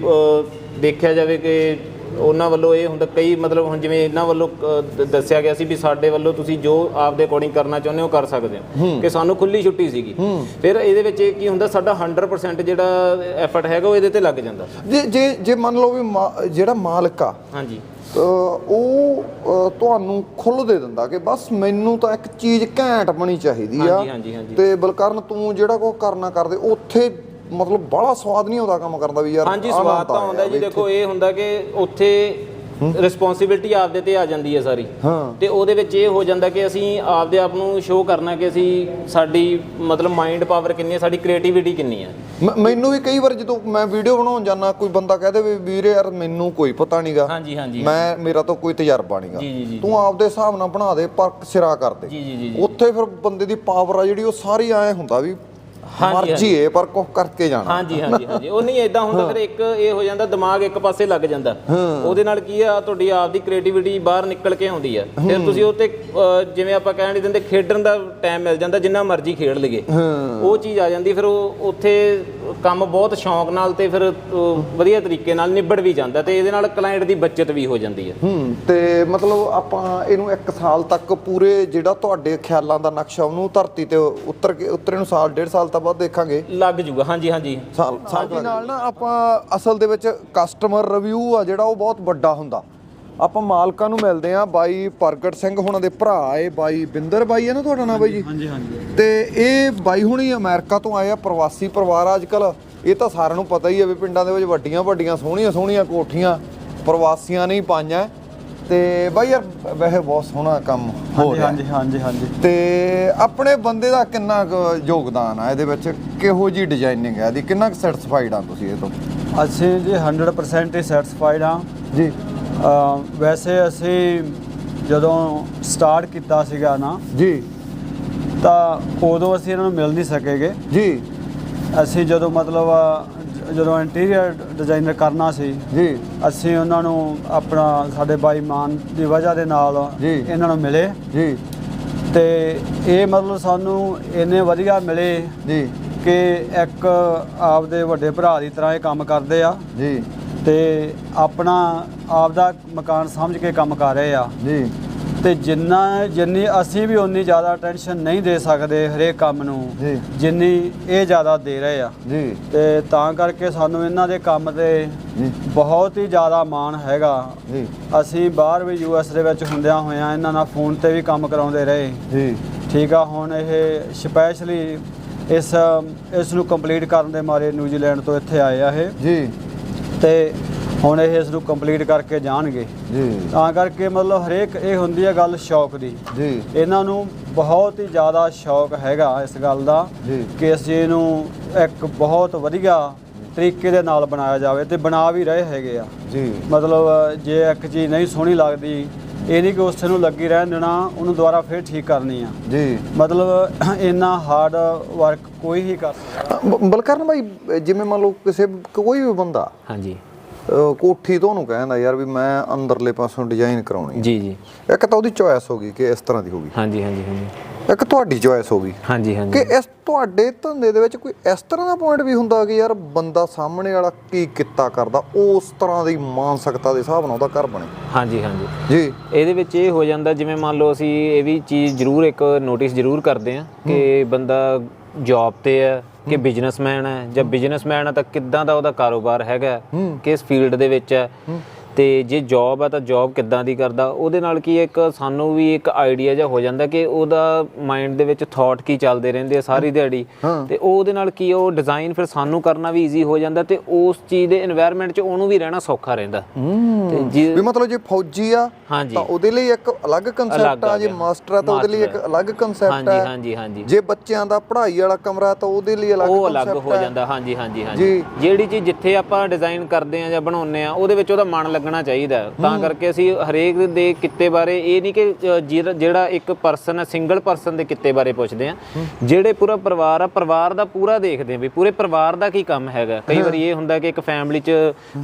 ਦੇਖਿਆ ਜਾਵੇ ਕਿ ਉਹਨਾਂ ਵੱਲੋਂ ਇਹ ਹੁੰਦਾ ਕਈ ਮਤਲਬ ਹੁਣ ਜਿਵੇਂ ਇਹਨਾਂ ਵੱਲੋਂ ਅ, ਦ- ਦੱਸਿਆ ਗਿਆ ਸੀ ਵੀ ਸਾਡੇ ਵੱਲੋਂ ਤੁਸੀਂ ਜੋ ਆਪਦੇ ਅਕੋਰਡਿੰਗ ਕਰਨਾ ਚਾਹੁੰਦੇ ਹੋ ਕਰ ਸਕਦੇ ਹੋ। ਕਿ ਸਾਨੂੰ ਖੁੱਲੀ ਛੁੱਟੀ ਸੀਗੀ। ਫਿਰ ਇਹਦੇ ਵਿੱਚ ਇਹ ਕੀ ਹੁੰਦਾ ਸਾਡਾ 100% ਜਿਹੜਾ ਐਫਰਟ ਹੈਗਾ ਉਹ ਇਹਦੇ ਤੇ ਲੱਗ ਜਾਂਦਾ। ਜੇ ਜੇ ਜੇ ਮੰਨ ਲਓ ਵੀ ਮਾ- ਜਿਹੜਾ ਮਾਲਕ ਆ ਹਾਂਜੀ। ਉਹ ਤੁਹਾਨੂੰ ਖੁੱਲ ਦੇ ਦਿੰਦਾ ਕਿ ਬਸ ਮੈਨੂੰ ਤਾਂ ਇੱਕ ਚੀਜ਼ ਘੈਂਟ ਬਣੀ ਚਾਹੀਦੀ ਆ। ਹਾਂਜੀ ਹਾਂਜੀ ਹਾਂਜੀ। ਤੇ ਬਲਕਰਨ ਤੂੰ ਜਿਹੜਾ ਕੋ ਕਰਨਾ ਕਰਦੇ ਉੱਥੇ ਮਤਲਬ ਬੜਾ ਸਵਾਦ ਨਹੀਂ ਆਉਂਦਾ ਕੰਮ ਕਰਦਾ ਵੀ ਯਾਰ। ਹਾਂਜੀ ਆਹ ਸਵਾਦ ਤਾਂ ਆਉਂਦਾ ਜੀ। ਦੇਖੋ ਇਹ ਹੁੰਦਾ ਕਿ ਉੱਥੇ ਰਿਸਪੌਂਸਿਬਿਲਟੀ ਆਪਦੇ ਤੇ ਆ ਜਾਂਦੀ ਹੈ ਸਾਰੀ। ਹਾਂ। ਤੇ ਉਹਦੇ ਵਿੱਚ ਇਹ ਹੋ ਜਾਂਦਾ ਕਿ ਅਸੀਂ ਆਪਦੇ ਆਪ ਨੂੰ ਸ਼ੋਅ ਕਰਨਾ ਕਿ ਅਸੀਂ ਸਾਡੀ ਮਤਲਬ ਮਾਈਂਡ ਪਾਵਰ ਕਿੰਨੀ ਹੈ ਸਾਡੀ ਕ੍ਰੀਏਟੀਵਿਟੀ ਕਿੰਨੀ ਹੈ। ਮ- ਮੈਨੂੰ ਵੀ ਕਈ ਵਾਰ ਜਦੋਂ ਮੈਂ ਵੀਡੀਓ ਬਣਾਉਣ ਜਾਂਦਾ ਕੋਈ ਬੰਦਾ ਕਹਦੇ ਵੀ ਵੀਰੇ ਯਾਰ ਮੈਨੂੰ ਕੋਈ ਪਤਾ ਨਹੀਂਗਾ ਹਾਂਜੀ ਹਾਂਜੀ। ਮੈਂ ਮੇਰਾ ਤਾਂ ਕੋਈ ਤਜਰਬਾ ਨਹੀਂਗਾ ਜੀ ਜੀ ਜੀ ਤੂੰ ਆਪਦੇ ਹਿਸਾਬ ਨਾਲ ਬਣਾ ਦੇ ਪਰ ਸਿਰਾ ਕਰ ਦੇ। ਜੀ ਜੀ ਜੀ ਜੀ। ਉੱਥੇ ਫਿਰ ਬੰਦੇ ਦੀ ਪਾਵਰ ਆ ਜਿਹੜੀ ਉਹ ਸਾਰੀ ਐ ਹੁੰਦਾ ਵੀ ਹਾਂਜੀ, ਮਰਜ਼ੀ ਏ ਪਰ ਕੁਝ ਕਰਕੇ ਜਾਣਾ। ਹਾਂਜੀ ਹਾਂਜੀ ਹਾਂਜੀ। ਉਹ ਨਹੀਂ ਇਦਾਂ ਹੁੰਦਾ ਫਿਰ ਇੱਕ ਇਹ ਹੋ ਜਾਂਦਾ ਦਿਮਾਗ ਇੱਕ ਪਾਸੇ ਲੱਗ ਜਾਂਦਾ। ਉਹਦੇ ਨਾਲ ਕੀ ਆ ਤੁਹਾਡੀ ਆਪਦੀ ਕ੍ਰੀਏਟੀਵਿਟੀ ਬਾਹਰ ਨਿਕਲ ਕੇ ਆਉਂਦੀ ਆ। ਫਿਰ ਤੁਸੀਂ ਉਹ ਤੇ ਜਿਵੇਂ ਆਪਾਂ ਕਹਿਣ ਨਹੀਂ ਦਿੰਦੇ ਖੇਡਣ ਦਾ ਟਾਈਮ ਮਿਲ ਜਾਂਦਾ ਜਿੰਨਾ ਮਰਜ਼ੀ ਖੇਡ ਲਈਏ। ਉਹ ਚੀਜ਼ ਆ ਜਾਂਦੀ ਫਿਰ ਉਹ ਉੱਥੇ ਕੰਮ ਬਹੁਤ ਸ਼ੌਂਕ ਨਾਲ ਤੇ ਫਿਰ ਵਧੀਆ ਤਰੀਕੇ ਨਾਲ ਨਿਬੜ ਵੀ ਜਾਂਦਾ ਤੇ ਇਹਦੇ ਨਾਲ ਕਲਾਇੰਟ ਦੀ ਬੱਚਤ ਵੀ ਹੋ ਜਾਂਦੀ ਹੈ। ਹੂੰ ਤੇ ਮਤਲਬ ਆਪਾਂ ਇਹਨੂੰ 1 ਸਾਲ ਤੱਕ ਪੂਰੇ ਜਿਹੜਾ ਤੁਹਾਡੇ ਖਿਆਲਾਂ ਦਾ ਨਕਸ਼ਾ ਉਹਨੂੰ ਧਰਤੀ ਤੇ ਉਤਰ ਕੇ ਉਤਰੇ ਨੂੰ ਸਾਲ ਡੇਢ ਸਾਲ ਤੋਂ ਬਾਅਦ ਦੇਖਾਂਗੇ। ਲੱਗ ਜੂਗਾ ਹਾਂਜੀ ਹਾਂਜੀ। ਸਾਲ ਸਾਲ ਨਾਲ ਨਾ ਆਪਾਂ ਅਸਲ ਦੇ ਵਿੱਚ ਕਸਟਮਰ ਰਿਵਿਊ ਆ ਜਿਹੜਾ ਉਹ ਬਹੁਤ ਵੱਡਾ ਹੁੰਦਾ। ਆਪਾਂ ਮਾਲਕਾਂ ਨੂੰ ਮਿਲਦੇ ਆ ਬਾਈ ਪ੍ਰਗਟ ਸਿੰਘ ਹੁਣਾਂ ਦੇ ਭਰਾ ਏ ਬਾਈ ਬਿੰਦਰ ਬਾਈ ਹੈ ਨਾ ਤੁਹਾਡਾ ਨਾਮ ਬਾਈ ਜੀ? ਹਾਂਜੀ ਹਾਂਜੀ ਤੇ ਇਹ ਬਾਈ ਹੁਣੀ ਅਮਰੀਕਾ ਤੋਂ ਆਏ ਆ ਪ੍ਰਵਾਸੀ ਪਰਿਵਾਰ ਅੱਜ ਕੱਲ ਇਹ ਤਾਂ ਸਾਰਿਆਂ ਨੂੰ ਪਤਾ ਹੀ ਹੈ ਵੀ ਪਿੰਡਾਂ ਦੇ ਵਿੱਚ ਵੱਡੀਆਂ ਵੱਡੀਆਂ ਸੋਹਣੀਆਂ ਸੋਹਣੀਆਂ ਕੋਠੀਆਂ ਪ੍ਰਵਾਸੀਆਂ ਨੇ ਹੀ ਪਾਈਆਂ। ਤੇ ਬਾਈ ਯਾਰ ਵੈਸੇ ਬਹੁਤ ਸੋਹਣਾ ਕੰਮ ਹੋ ਹਾਂਜੀ ਰਿਹਾ। ਹਾਂਜੀ ਹਾਂਜੀ ਹਾਂਜੀ। ਤੇ ਆਪਣੇ ਬੰਦੇ ਦਾ ਕਿੰਨਾ ਯੋਗਦਾਨ ਆ ਇਹਦੇ ਵਿੱਚ? ਕਿਹੋ ਜੀ ਡਿਜ਼ਾਈਨਿੰਗ ਹੈ ਇਹਦੀ? ਕਿੰਨਾ ਕੁ ਸੈਟੀਸਫਾਈਡ ਆ ਤੁਸੀਂ ਇਹ ਤੋਂ? ਅਸੀਂ ਜੀ 100% ਹੀ ਸੈਟੀਸਫਾਈਡ ਹਾਂ। ਜੀ। ਵੈਸੇ ਅਸੀਂ ਜਦੋਂ ਸਟਾਰਟ ਕੀਤਾ ਸੀਗਾ ਨਾ ਜੀ। ਤਾਂ ਉਦੋਂ ਅਸੀਂ ਇਹਨਾਂ ਨੂੰ ਮਿਲ ਨਹੀਂ ਸਕੇਗੇ। ਜੀ। ਅਸੀਂ ਜਦੋਂ ਮਤਲਬ ਜਦੋਂ ਇੰਟੀਰੀਅਰ ਡਿਜ਼ਾਈਨਰ ਕਰਨਾ ਸੀ ਜੀ। ਅਸੀਂ ਉਹਨਾਂ ਨੂੰ ਆਪਣਾ ਸਾਡੇ ਬਾਈ ਮਾਨ ਦੀ ਵਜ੍ਹਾ ਦੇ ਨਾਲ ਜੀ। ਇਹਨਾਂ ਨੂੰ ਮਿਲੇ। ਜੀ। ਤੇ ਇਹ ਮਤਲਬ ਸਾਨੂੰ ਇੰਨੇ ਵਧੀਆ ਮਿਲੇ ਜੀ। ਕਿ ਇੱਕ ਆਪਦੇ ਵੱਡੇ ਭਰਾ ਦੀ ਤਰ੍ਹਾਂ ਇਹ ਕੰਮ ਕਰਦੇ ਆ। ਜੀ। ਤੇ ਆਪਣਾ ਆਪਦਾ ਮਕਾਨ ਸਮਝ ਕੇ ਕੰਮ ਕਰ ਰਹੇ ਆ। ਜੀ। ਤੇ ਜਿੰਨਾ ਜਿੰਨੀ ਅਸੀਂ ਵੀ ਉਨੀ ਜ਼ਿਆਦਾ ਟੈਨਸ਼ਨ ਨਹੀਂ ਦੇ ਸਕਦੇ ਹਰੇਕ ਕੰਮ ਨੂੰ ਜੀ। ਜਿੰਨੀ ਇਹ ਜ਼ਿਆਦਾ ਦੇ ਰਹੇ ਆ। ਜੀ। ਤੇ ਤਾਂ ਕਰਕੇ ਸਾਨੂੰ ਇਹਨਾਂ ਦੇ ਕੰਮ ਤੇ ਬਹੁਤ ਹੀ ਜ਼ਿਆਦਾ ਮਾਣ ਹੈਗਾ। ਜੀ। ਅਸੀਂ ਬਾਹਰ ਵੀ ਯੂਐਸ ਦੇ ਵਿੱਚ ਹੁੰਦਿਆਂ ਹੋਇਆਂ ਇਹਨਾਂ ਨਾਲ ਫੋਨ ਤੇ ਵੀ ਕੰਮ ਕਰਾਉਂਦੇ ਰਹੇ। ਜੀ। ਠੀਕ ਆ ਹੁਣ ਇਹ ਸਪੈਸ਼ਲੀ ਇਸ ਇਸ ਨੂੰ ਕੰਪਲੀਟ ਕਰਨ ਦੇ ਮਾਰੇ ਨਿਊਜ਼ੀਲੈਂਡ ਤੋਂ ਇੱਥੇ ਆਏ ਆ ਇਹ। ਜੀ। ਤੇ ਹੁਣ ਇਹ ਇਸ ਨੂੰ ਕੰਪਲੀਟ ਕਰਕੇ ਜਾਣਗੇ। ਜੀ। ਤਾਂ ਕਰਕੇ ਮਤਲਬ ਹਰੇਕ ਇਹ ਹੁੰਦੀ ਹੈ ਗੱਲ ਸ਼ੌਕ ਦੀ। ਜੀ। ਇਹਨਾਂ ਨੂੰ ਬਹੁਤ ਹੀ ਜ਼ਿਆਦਾ ਸ਼ੌਕ ਹੈਗਾ ਇਸ ਗੱਲ ਦਾ। ਕਿ ਇਸ ਚੀਜ਼ ਨੂੰ ਇੱਕ ਬਹੁਤ ਵਧੀਆ ਤਰੀਕੇ ਦੇ ਨਾਲ ਬਣਾਇਆ ਜਾਵੇ ਤੇ ਬਣਾ ਵੀ ਰਹੇ ਹੈਗੇ ਆ। ਜੀ। ਮਤਲਬ ਜੇ ਇੱਕ ਚੀਜ਼ ਨਹੀਂ ਸੋਹਣੀ ਲੱਗਦੀ ਇਹ ਨਹੀਂ ਕਿ ਉਸੇ ਨੂੰ ਲੱਗੀ ਰਹਿਣ ਦੇਣਾ ਉਹਨੂੰ ਦੁਬਾਰਾ ਫਿਰ ਠੀਕ ਕਰਨੀ ਆ। ਜੀ। ਮਤਲਬ ਇੰਨਾ ਹਾਰਡ ਵਰਕ ਕੋਈ ਹੀ ਕਰ ਸਕਦਾ। ਬ- ਬਲਕਰਨ ਭਾਈ ਜਿਵੇਂ ਮੰਨ ਲਓ ਕਿਸੇ ਕੋਈ ਵੀ ਬੰਦਾ ਹਾਂਜੀ। ਅਹ ਕੋਠੀ ਤੋਂ ਉਹਨੂੰ ਕਹਿੰਦਾ ਯਾਰ ਵੀ ਮੈਂ ਅੰਦਰਲੇ ਪਾਸੋਂ ਡਿਜ਼ਾਈਨ ਕਰਾਉਣੀ ਜੀ ਜੀ। ਇੱਕ ਤਾਂ ਉਹਦੀ ਚੋਇਸ ਹੋ ਗਈ ਕਿ ਇਸ ਤਰ੍ਹਾਂ ਦੀ ਹੋਗੀ ਹਾਂਜੀ ਹਾਂਜੀ ਹਾਂਜੀ। ਇੱਕ ਤੁਹਾਡੀ ਚੋਇਸ ਹੋ ਗਈ। ਹਾਂਜੀ ਕਿ ਹਾਂਜੀ ਇਸ ਤੁਹਾਡੇ ਧੰਦੇ ਦੇ ਵਿੱਚ ਕੋਈ ਇਸ ਤਰ੍ਹਾਂ ਦਾ ਪੁਆਇੰਟ ਵੀ ਹੁੰਦਾ ਕਿ ਯਾਰ ਬੰਦਾ ਸਾਹਮਣੇ ਵਾਲਾ ਕੀ ਕਿੱਤਾ ਕਰਦਾ ਉਸ ਤਰ੍ਹਾਂ ਦੀ ਮਾਨਸਿਕਤਾ ਦੇ ਹਿਸਾਬ ਨਾਲ ਉਹਦਾ ਘਰ ਬਣੇ। ਹਾਂਜੀ ਹਾਂਜੀ। ਜੀ। ਇਹਦੇ ਵਿੱਚ ਇਹ ਹੋ ਜਾਂਦਾ ਜਿਵੇਂ ਮੰਨ ਲਓ ਅਸੀਂ ਇਹ ਵੀ ਚੀਜ਼ ਜ਼ਰੂਰ ਇੱਕ ਨੋਟਿਸ ਜ਼ਰੂਰ ਕਰਦੇ ਆ ਕਿ ਬੰਦਾ ਜੌਬ ਤੇ ਹੈ ਕਿ ਬਿਜ਼ਨਸਮੈਨ ਹੈ ਜਾਂ ਬਿਜ਼ਨਸਮੈਨ ਹੈ ਤਾਂ ਕਿੱਦਾਂ ਦਾ ਉਹਦਾ ਕਾਰੋਬਾਰ ਹੈਗਾ ਕਿਸ ਫੀਲਡ ਦੇ ਵਿੱਚ ਹੈ। ਤੇ ਜੇ ਜੌਬ ਆ ਤਾਂ ਜੌਬ ਕਿੱਦਾਂ ਦੀ ਕਰਦਾ? ਉਹਦੇ ਨਾਲ ਕੀ ਇੱਕ ਸਾਨੂੰ ਵੀ ਇੱਕ ਆਈਡੀਆ ਜਿਹਾ ਹੋ ਜਾਂਦਾ ਕਿ ਉਹਦਾ ਮਾਈਂਡ ਦੇ ਵਿੱਚ ਥਾਟ ਕੀ ਚੱਲਦੇ ਰਹਿੰਦੇ ਆ ਸਾਰੀ ਦਿਹਾੜੀ। ਤੇ ਉਹਦੇ ਨਾਲ ਕੀ ਉਹ ਡਿਜ਼ਾਈਨ ਫਿਰ ਸਾਨੂੰ ਕਰਨਾ ਵੀ ਈਜ਼ੀ ਹੋ ਜਾਂਦਾ ਤੇ ਉਸ ਚੀਜ਼ ਦੇ এনवायरमेंट 'ਚ ਉਹਨੂੰ ਵੀ ਰਹਿਣਾ ਸੌਖਾ ਰਹਿੰਦਾ। ਤੇ ਜੇ ਵੀ ਮਤਲਬ ਜੇ ਫੌਜੀ ਆ ਤਾਂ ਉਹਦੇ ਲਈ ਇੱਕ ਅਲੱਗ ਕਨਸੈਪਟ ਆ ਜੇ ਮਾਸਟਰ ਆ ਤਾਂ ਉਹਦੇ ਲਈ ਇੱਕ ਅਲੱਗ ਕਨਸੈਪਟ ਆ। ਹਾਂਜੀ ਹਾਂਜੀ। ਹਾਂਜੀ ਜੇ ਬੱਚਿਆਂ ਦਾ ਪੜ੍ਹਾਈ ਵਾਲਾ ਕਮਰਾ ਤਾਂ ਉਹਦੇ ਲਈ ਅਲੱਗ ਕਨਸੈਪਟ ਉਹ ਅਲੱਗ ਹੋ ਜਾਂਦਾ। ਹਾਂਜੀ ਹਾਂਜੀ ਹਾਂਜੀ। ਜਿਹੜੀ ਚੀਜ਼ ਜਿੱਥੇ ਆਪਾਂ ਡਿਜ਼ਾਈਨ ਕਰਦੇ ਆ ਜਾਂ ਬਣਾਉਂਦੇ ਆ ਉਹਦੇ ਵਿੱਚ ਉਹਦਾ ਮਨ ਲੱਗਣਾ ਚਾਹੀਦਾ। ਤਾਂ ਕਰਕੇ ਅਸੀਂ ਹਰੇਕ ਦੇ ਕਿੱਤੇ ਬਾਰੇ ਇਹ ਨਹੀਂ ਕਿ ਜਿਹੜਾ- ਜਿਹੜਾ ਇੱਕ ਪਰਸਨ ਹੈ ਸਿੰਗਲ ਪਰਸਨ ਦੇ ਕਿੱਤੇ ਬਾਰੇ ਪੁੱਛਦੇ ਆ ਜਿਹੜੇ ਪੂਰਾ ਪਰਿਵਾਰ ਆ ਪਰਿਵਾਰ ਦਾ ਪੂਰਾ ਦੇਖਦੇ ਆ ਵੀ ਪੂਰੇ ਪਰਿਵਾਰ ਦਾ ਕੀ ਕੰਮ ਹੈਗਾ। ਕਈ ਵਾਰੀ ਇਹ ਹੁੰਦਾ ਕਿ ਇੱਕ ਫੈਮਿਲੀ 'ਚ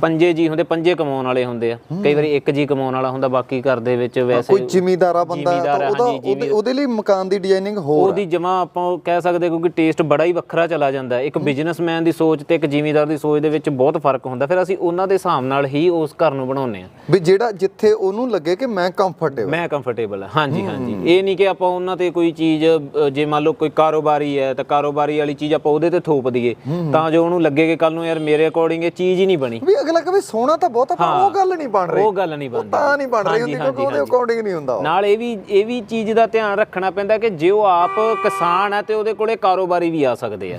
ਪੰਜੇ ਜੀ ਹੁੰਦੇ ਪੰਜੇ ਕਮਾਉਣ ਵਾਲੇ ਹੁੰਦੇ ਆ। ਕਈ ਵਾਰੀ ਇੱਕ ਜੀ ਕਮਾਉਣ ਵਾਲਾ ਹੁੰਦਾ ਬਾਕੀ ਘਰ ਦੇ ਵਿੱਚ ਵੈਸੇ ਕੋਈ ਜ਼ਿਮੀਦਾਰਾ ਬੰਦਾ ਹੈ ਜ਼ਿਮੀਂਦਾਰ ਤਾਂ ਹੈ, ਉਹਦਾ ਹਾਂਜੀ, ਉਹਦੇ ਲਈ ਮਕਾਨ ਦੀ ਡਿਜ਼ਾਈਨਿੰਗ ਹੋਰ ਉਹਦੀ ਜਮਾ ਆਪਾਂ ਉਹ ਕਹਿ ਸਕਦੇ ਕਿਉਂਕਿ ਟੇਸਟ ਬੜਾ ਹੀ ਵੱਖਰਾ ਚਲਾ ਜਾਂਦਾ ਹੈ। ਇੱਕ ਬਿਜ਼ਨਸਮੈਨ ਦੀ ਸੋਚ ਤੇ ਇੱਕ ਜ਼ਿਮੀਂਦਾਰ ਦੀ ਸੋਚ ਦੇ ਵਿੱਚ ਬਹੁਤ ਫ਼ਰਕ ਹੁੰਦਾ। ਫਿਰ ਅਸੀਂ ਉਹਨਾਂ ਦੇ ਹਿਸਾਬ ਨਾਲ ਹੀ ਉਸ ਘਰ ਨੂੰ ਬਣਾਉਂਦੇ ਆ ਵੀ ਜਿਹੜਾ ਜਿੱਥੇ ਉਹਨੂੰ ਲੱਗੇ ਕਿ ਮੈਂ ਕੰਫਰਟੇਬਲ ਮੈਂ ਕੰਫਰਟੇਬਲ ਹਾਂ। ਹਾਂਜੀ ਹਾਂਜੀ। ਇਹ ਨਹੀਂ ਕਿ ਆਪਾਂ ਉਹਨਾਂ ਤੇ ਕੋਈ ਚੀਜ਼ ਜੇ ਮੰਨ ਲਓ ਕੋਈ ਕਾਰੋਬਾਰੀ ਹੈ ਤਾਂ ਕਾਰੋਬਾਰੀ ਵਾਲੀ ਚੀਜ਼ ਆਪਾਂ ਉਹਦੇ ਤੇ ਥੋਪ ਦਈਏ। ਤਾਂ ਜੋ ਉਹਨੂੰ ਲੱਗੇ ਕਿ ਕੱਲ ਨੂੰ ਯਾਰ ਮੇਰੇ ਅਕੋਰਡਿੰਗ ਇਹ ਚੀਜ਼ ਹੀ ਨਹੀਂ ਬਣੀ। ਵੀ ਅਗਲਾ ਕਹੇ ਸੋਹਣਾ ਤਾਂ ਬਹੁਤ ਆ ਪਰ। ਉਹ ਗੱਲ ਨਹੀਂ ਬਣ ਰਹੀ। ਉਹ ਗੱਲ ਨਹੀਂ ਤਾਂ ਬਣ ਰਹੀ ਹੁੰਦੀ ਕਿਉਂਕਿ ਉਹਦੇ ਅਕੋਰਡਿੰਗ ਨਹੀਂ ਹੁੰਦਾ। ਨਾਲ ਇਹ ਵੀ ਇਹ ਵੀ ਚੀਜ਼ ਦਾ ਧਿਆਨ ਰੱਖਣਾ ਪੈਂਦਾ ਕਿ ਜੇ ਉਹ ਆਪ ਕਿਸਾਨ ਹੈ ਤੇ ਉਹਦੇ ਕੋਲੇ ਕਾਰੋਬਾਰੀ ਵੀ ਆ ਸਕਦੇ ਆ।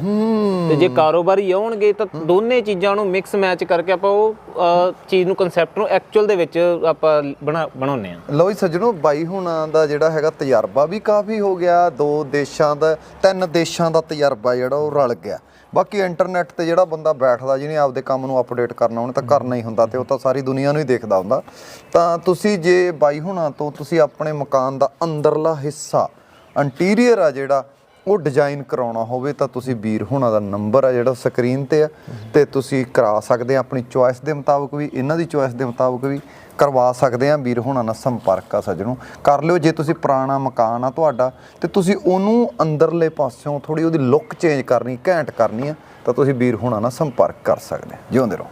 ਤੇ ਜੇ ਕਾਰੋਬਾਰੀ ਆਉਣਗੇ ਤਾਂ ਦੋਨੇ ਚੀਜ਼ਾਂ ਨੂੰ ਮਿਕਸ ਮੈਚ ਕਰਕੇ ਆਪਾਂ ਉਹ ਚੀਜ਼ ਨੂੰ ਕਨਸੈਪਟ ਨੂੰ ਐਕਚੁਅਲ ਦੇ ਵਿੱਚ ਆਪਾਂ ਬਣਾ, ਬਣਾਉਂਦੇ ਆ ਲਓ ਜੀ ਸੱਜਣੋ, ਬਾਈ ਹੁਣਾਂ ਦਾ ਜਿਹੜਾ ਹੈਗਾ ਤਜਰਬਾ ਵੀ ਕਾਫੀ ਹੋ ਗਿਆ। ਦੋ ਦੇਸ਼ਾਂ ਦਾ, ਤਿੰਨ ਦੇਸ਼ਾਂ ਦਾ ਤਜਰਬਾ ਜਿਹੜਾ ਉਹ ਰਲ ਗਿਆ। ਬਾਕੀ ਇੰਟਰਨੈਟ ਤੇ ਜਿਹੜਾ ਬੰਦਾ ਬੈਠਦਾ, ਜਿਹਨੇ ਆਪਦੇ ਕੰਮ ਨੂੰ ਅਪਡੇਟ ਕਰਨਾ ਉਹਨੇ ਤਾਂ ਕਰਨਾ ਹੀ ਹੁੰਦਾ ਤੇ ਉਹ ਤਾਂ ਸਾਰੀ ਦੁਨੀਆ ਨੂੰ ਹੀ ਦੇਖਦਾ ਹੁੰਦਾ। ਤਾਂ ਤੁਸੀਂ ਜੇ ਬਾਈ ਹੁਣਾਂ ਤੋਂ ਤੁਸੀਂ ਆਪਣੇ ਮਕਾਨ ਦਾ ਅੰਦਰਲਾ ਹਿੱਸਾ ਇੰਟੀਰੀਅਰ ਆ ਜਿਹੜਾ ਉਹ ਡਿਜ਼ਾਈਨ ਕਰਾਉਣਾ ਹੋਵੇ ਤਾਂ ਤੁਸੀਂ ਵੀਰ ਹੁਣਾਂ ਦਾ ਨੰਬਰ ਆ ਜਿਹੜਾ ਸਕਰੀਨ ਤੇ ਆ, ਤੇ ਤੁਸੀਂ ਕਰਾ ਸਕਦੇ ਆ, ਆਪਣੀ ਚੁਆਇਸ ਦੇ ਮੁਤਾਬਕ ਵੀ, ਇਹਨਾਂ ਦੀ ਚੁਆਇਸ ਦੇ ਮੁਤਾਬਕ ਵੀ ਕਰਵਾ ਸਕਦੇ ਆ, ਵੀਰ ਹੁਣਾਂ ਨਾਲ ਸੰਪਰਕ ਆ ਸੱਜਣੋ। ਕਰ ਲਿਓ, ਜੇ ਤੁਸੀਂ ਪੁਰਾਣਾ ਮਕਾਨ ਆ ਤੁਹਾਡਾ, ਤੇ ਤੁਸੀਂ ਉਹਨੂੰ ਅੰਦਰਲੇ ਪਾਸਿਓਂ ਥੋੜੀ ਉਹਦੀ ਲੁੱਕ ਚੇਂਜ ਕਰਨੀ, ਘੈਂਟ ਕਰਨੀ ਆ, ਤਾਂ ਤੁਸੀਂ ਵੀਰ ਹੁਣਾਂ ਨਾਲ ਸੰਪਰਕ ਕਰ ਸਕਦੇ ਆ। ਜਿਉਂਦੇ ਰਹੋ।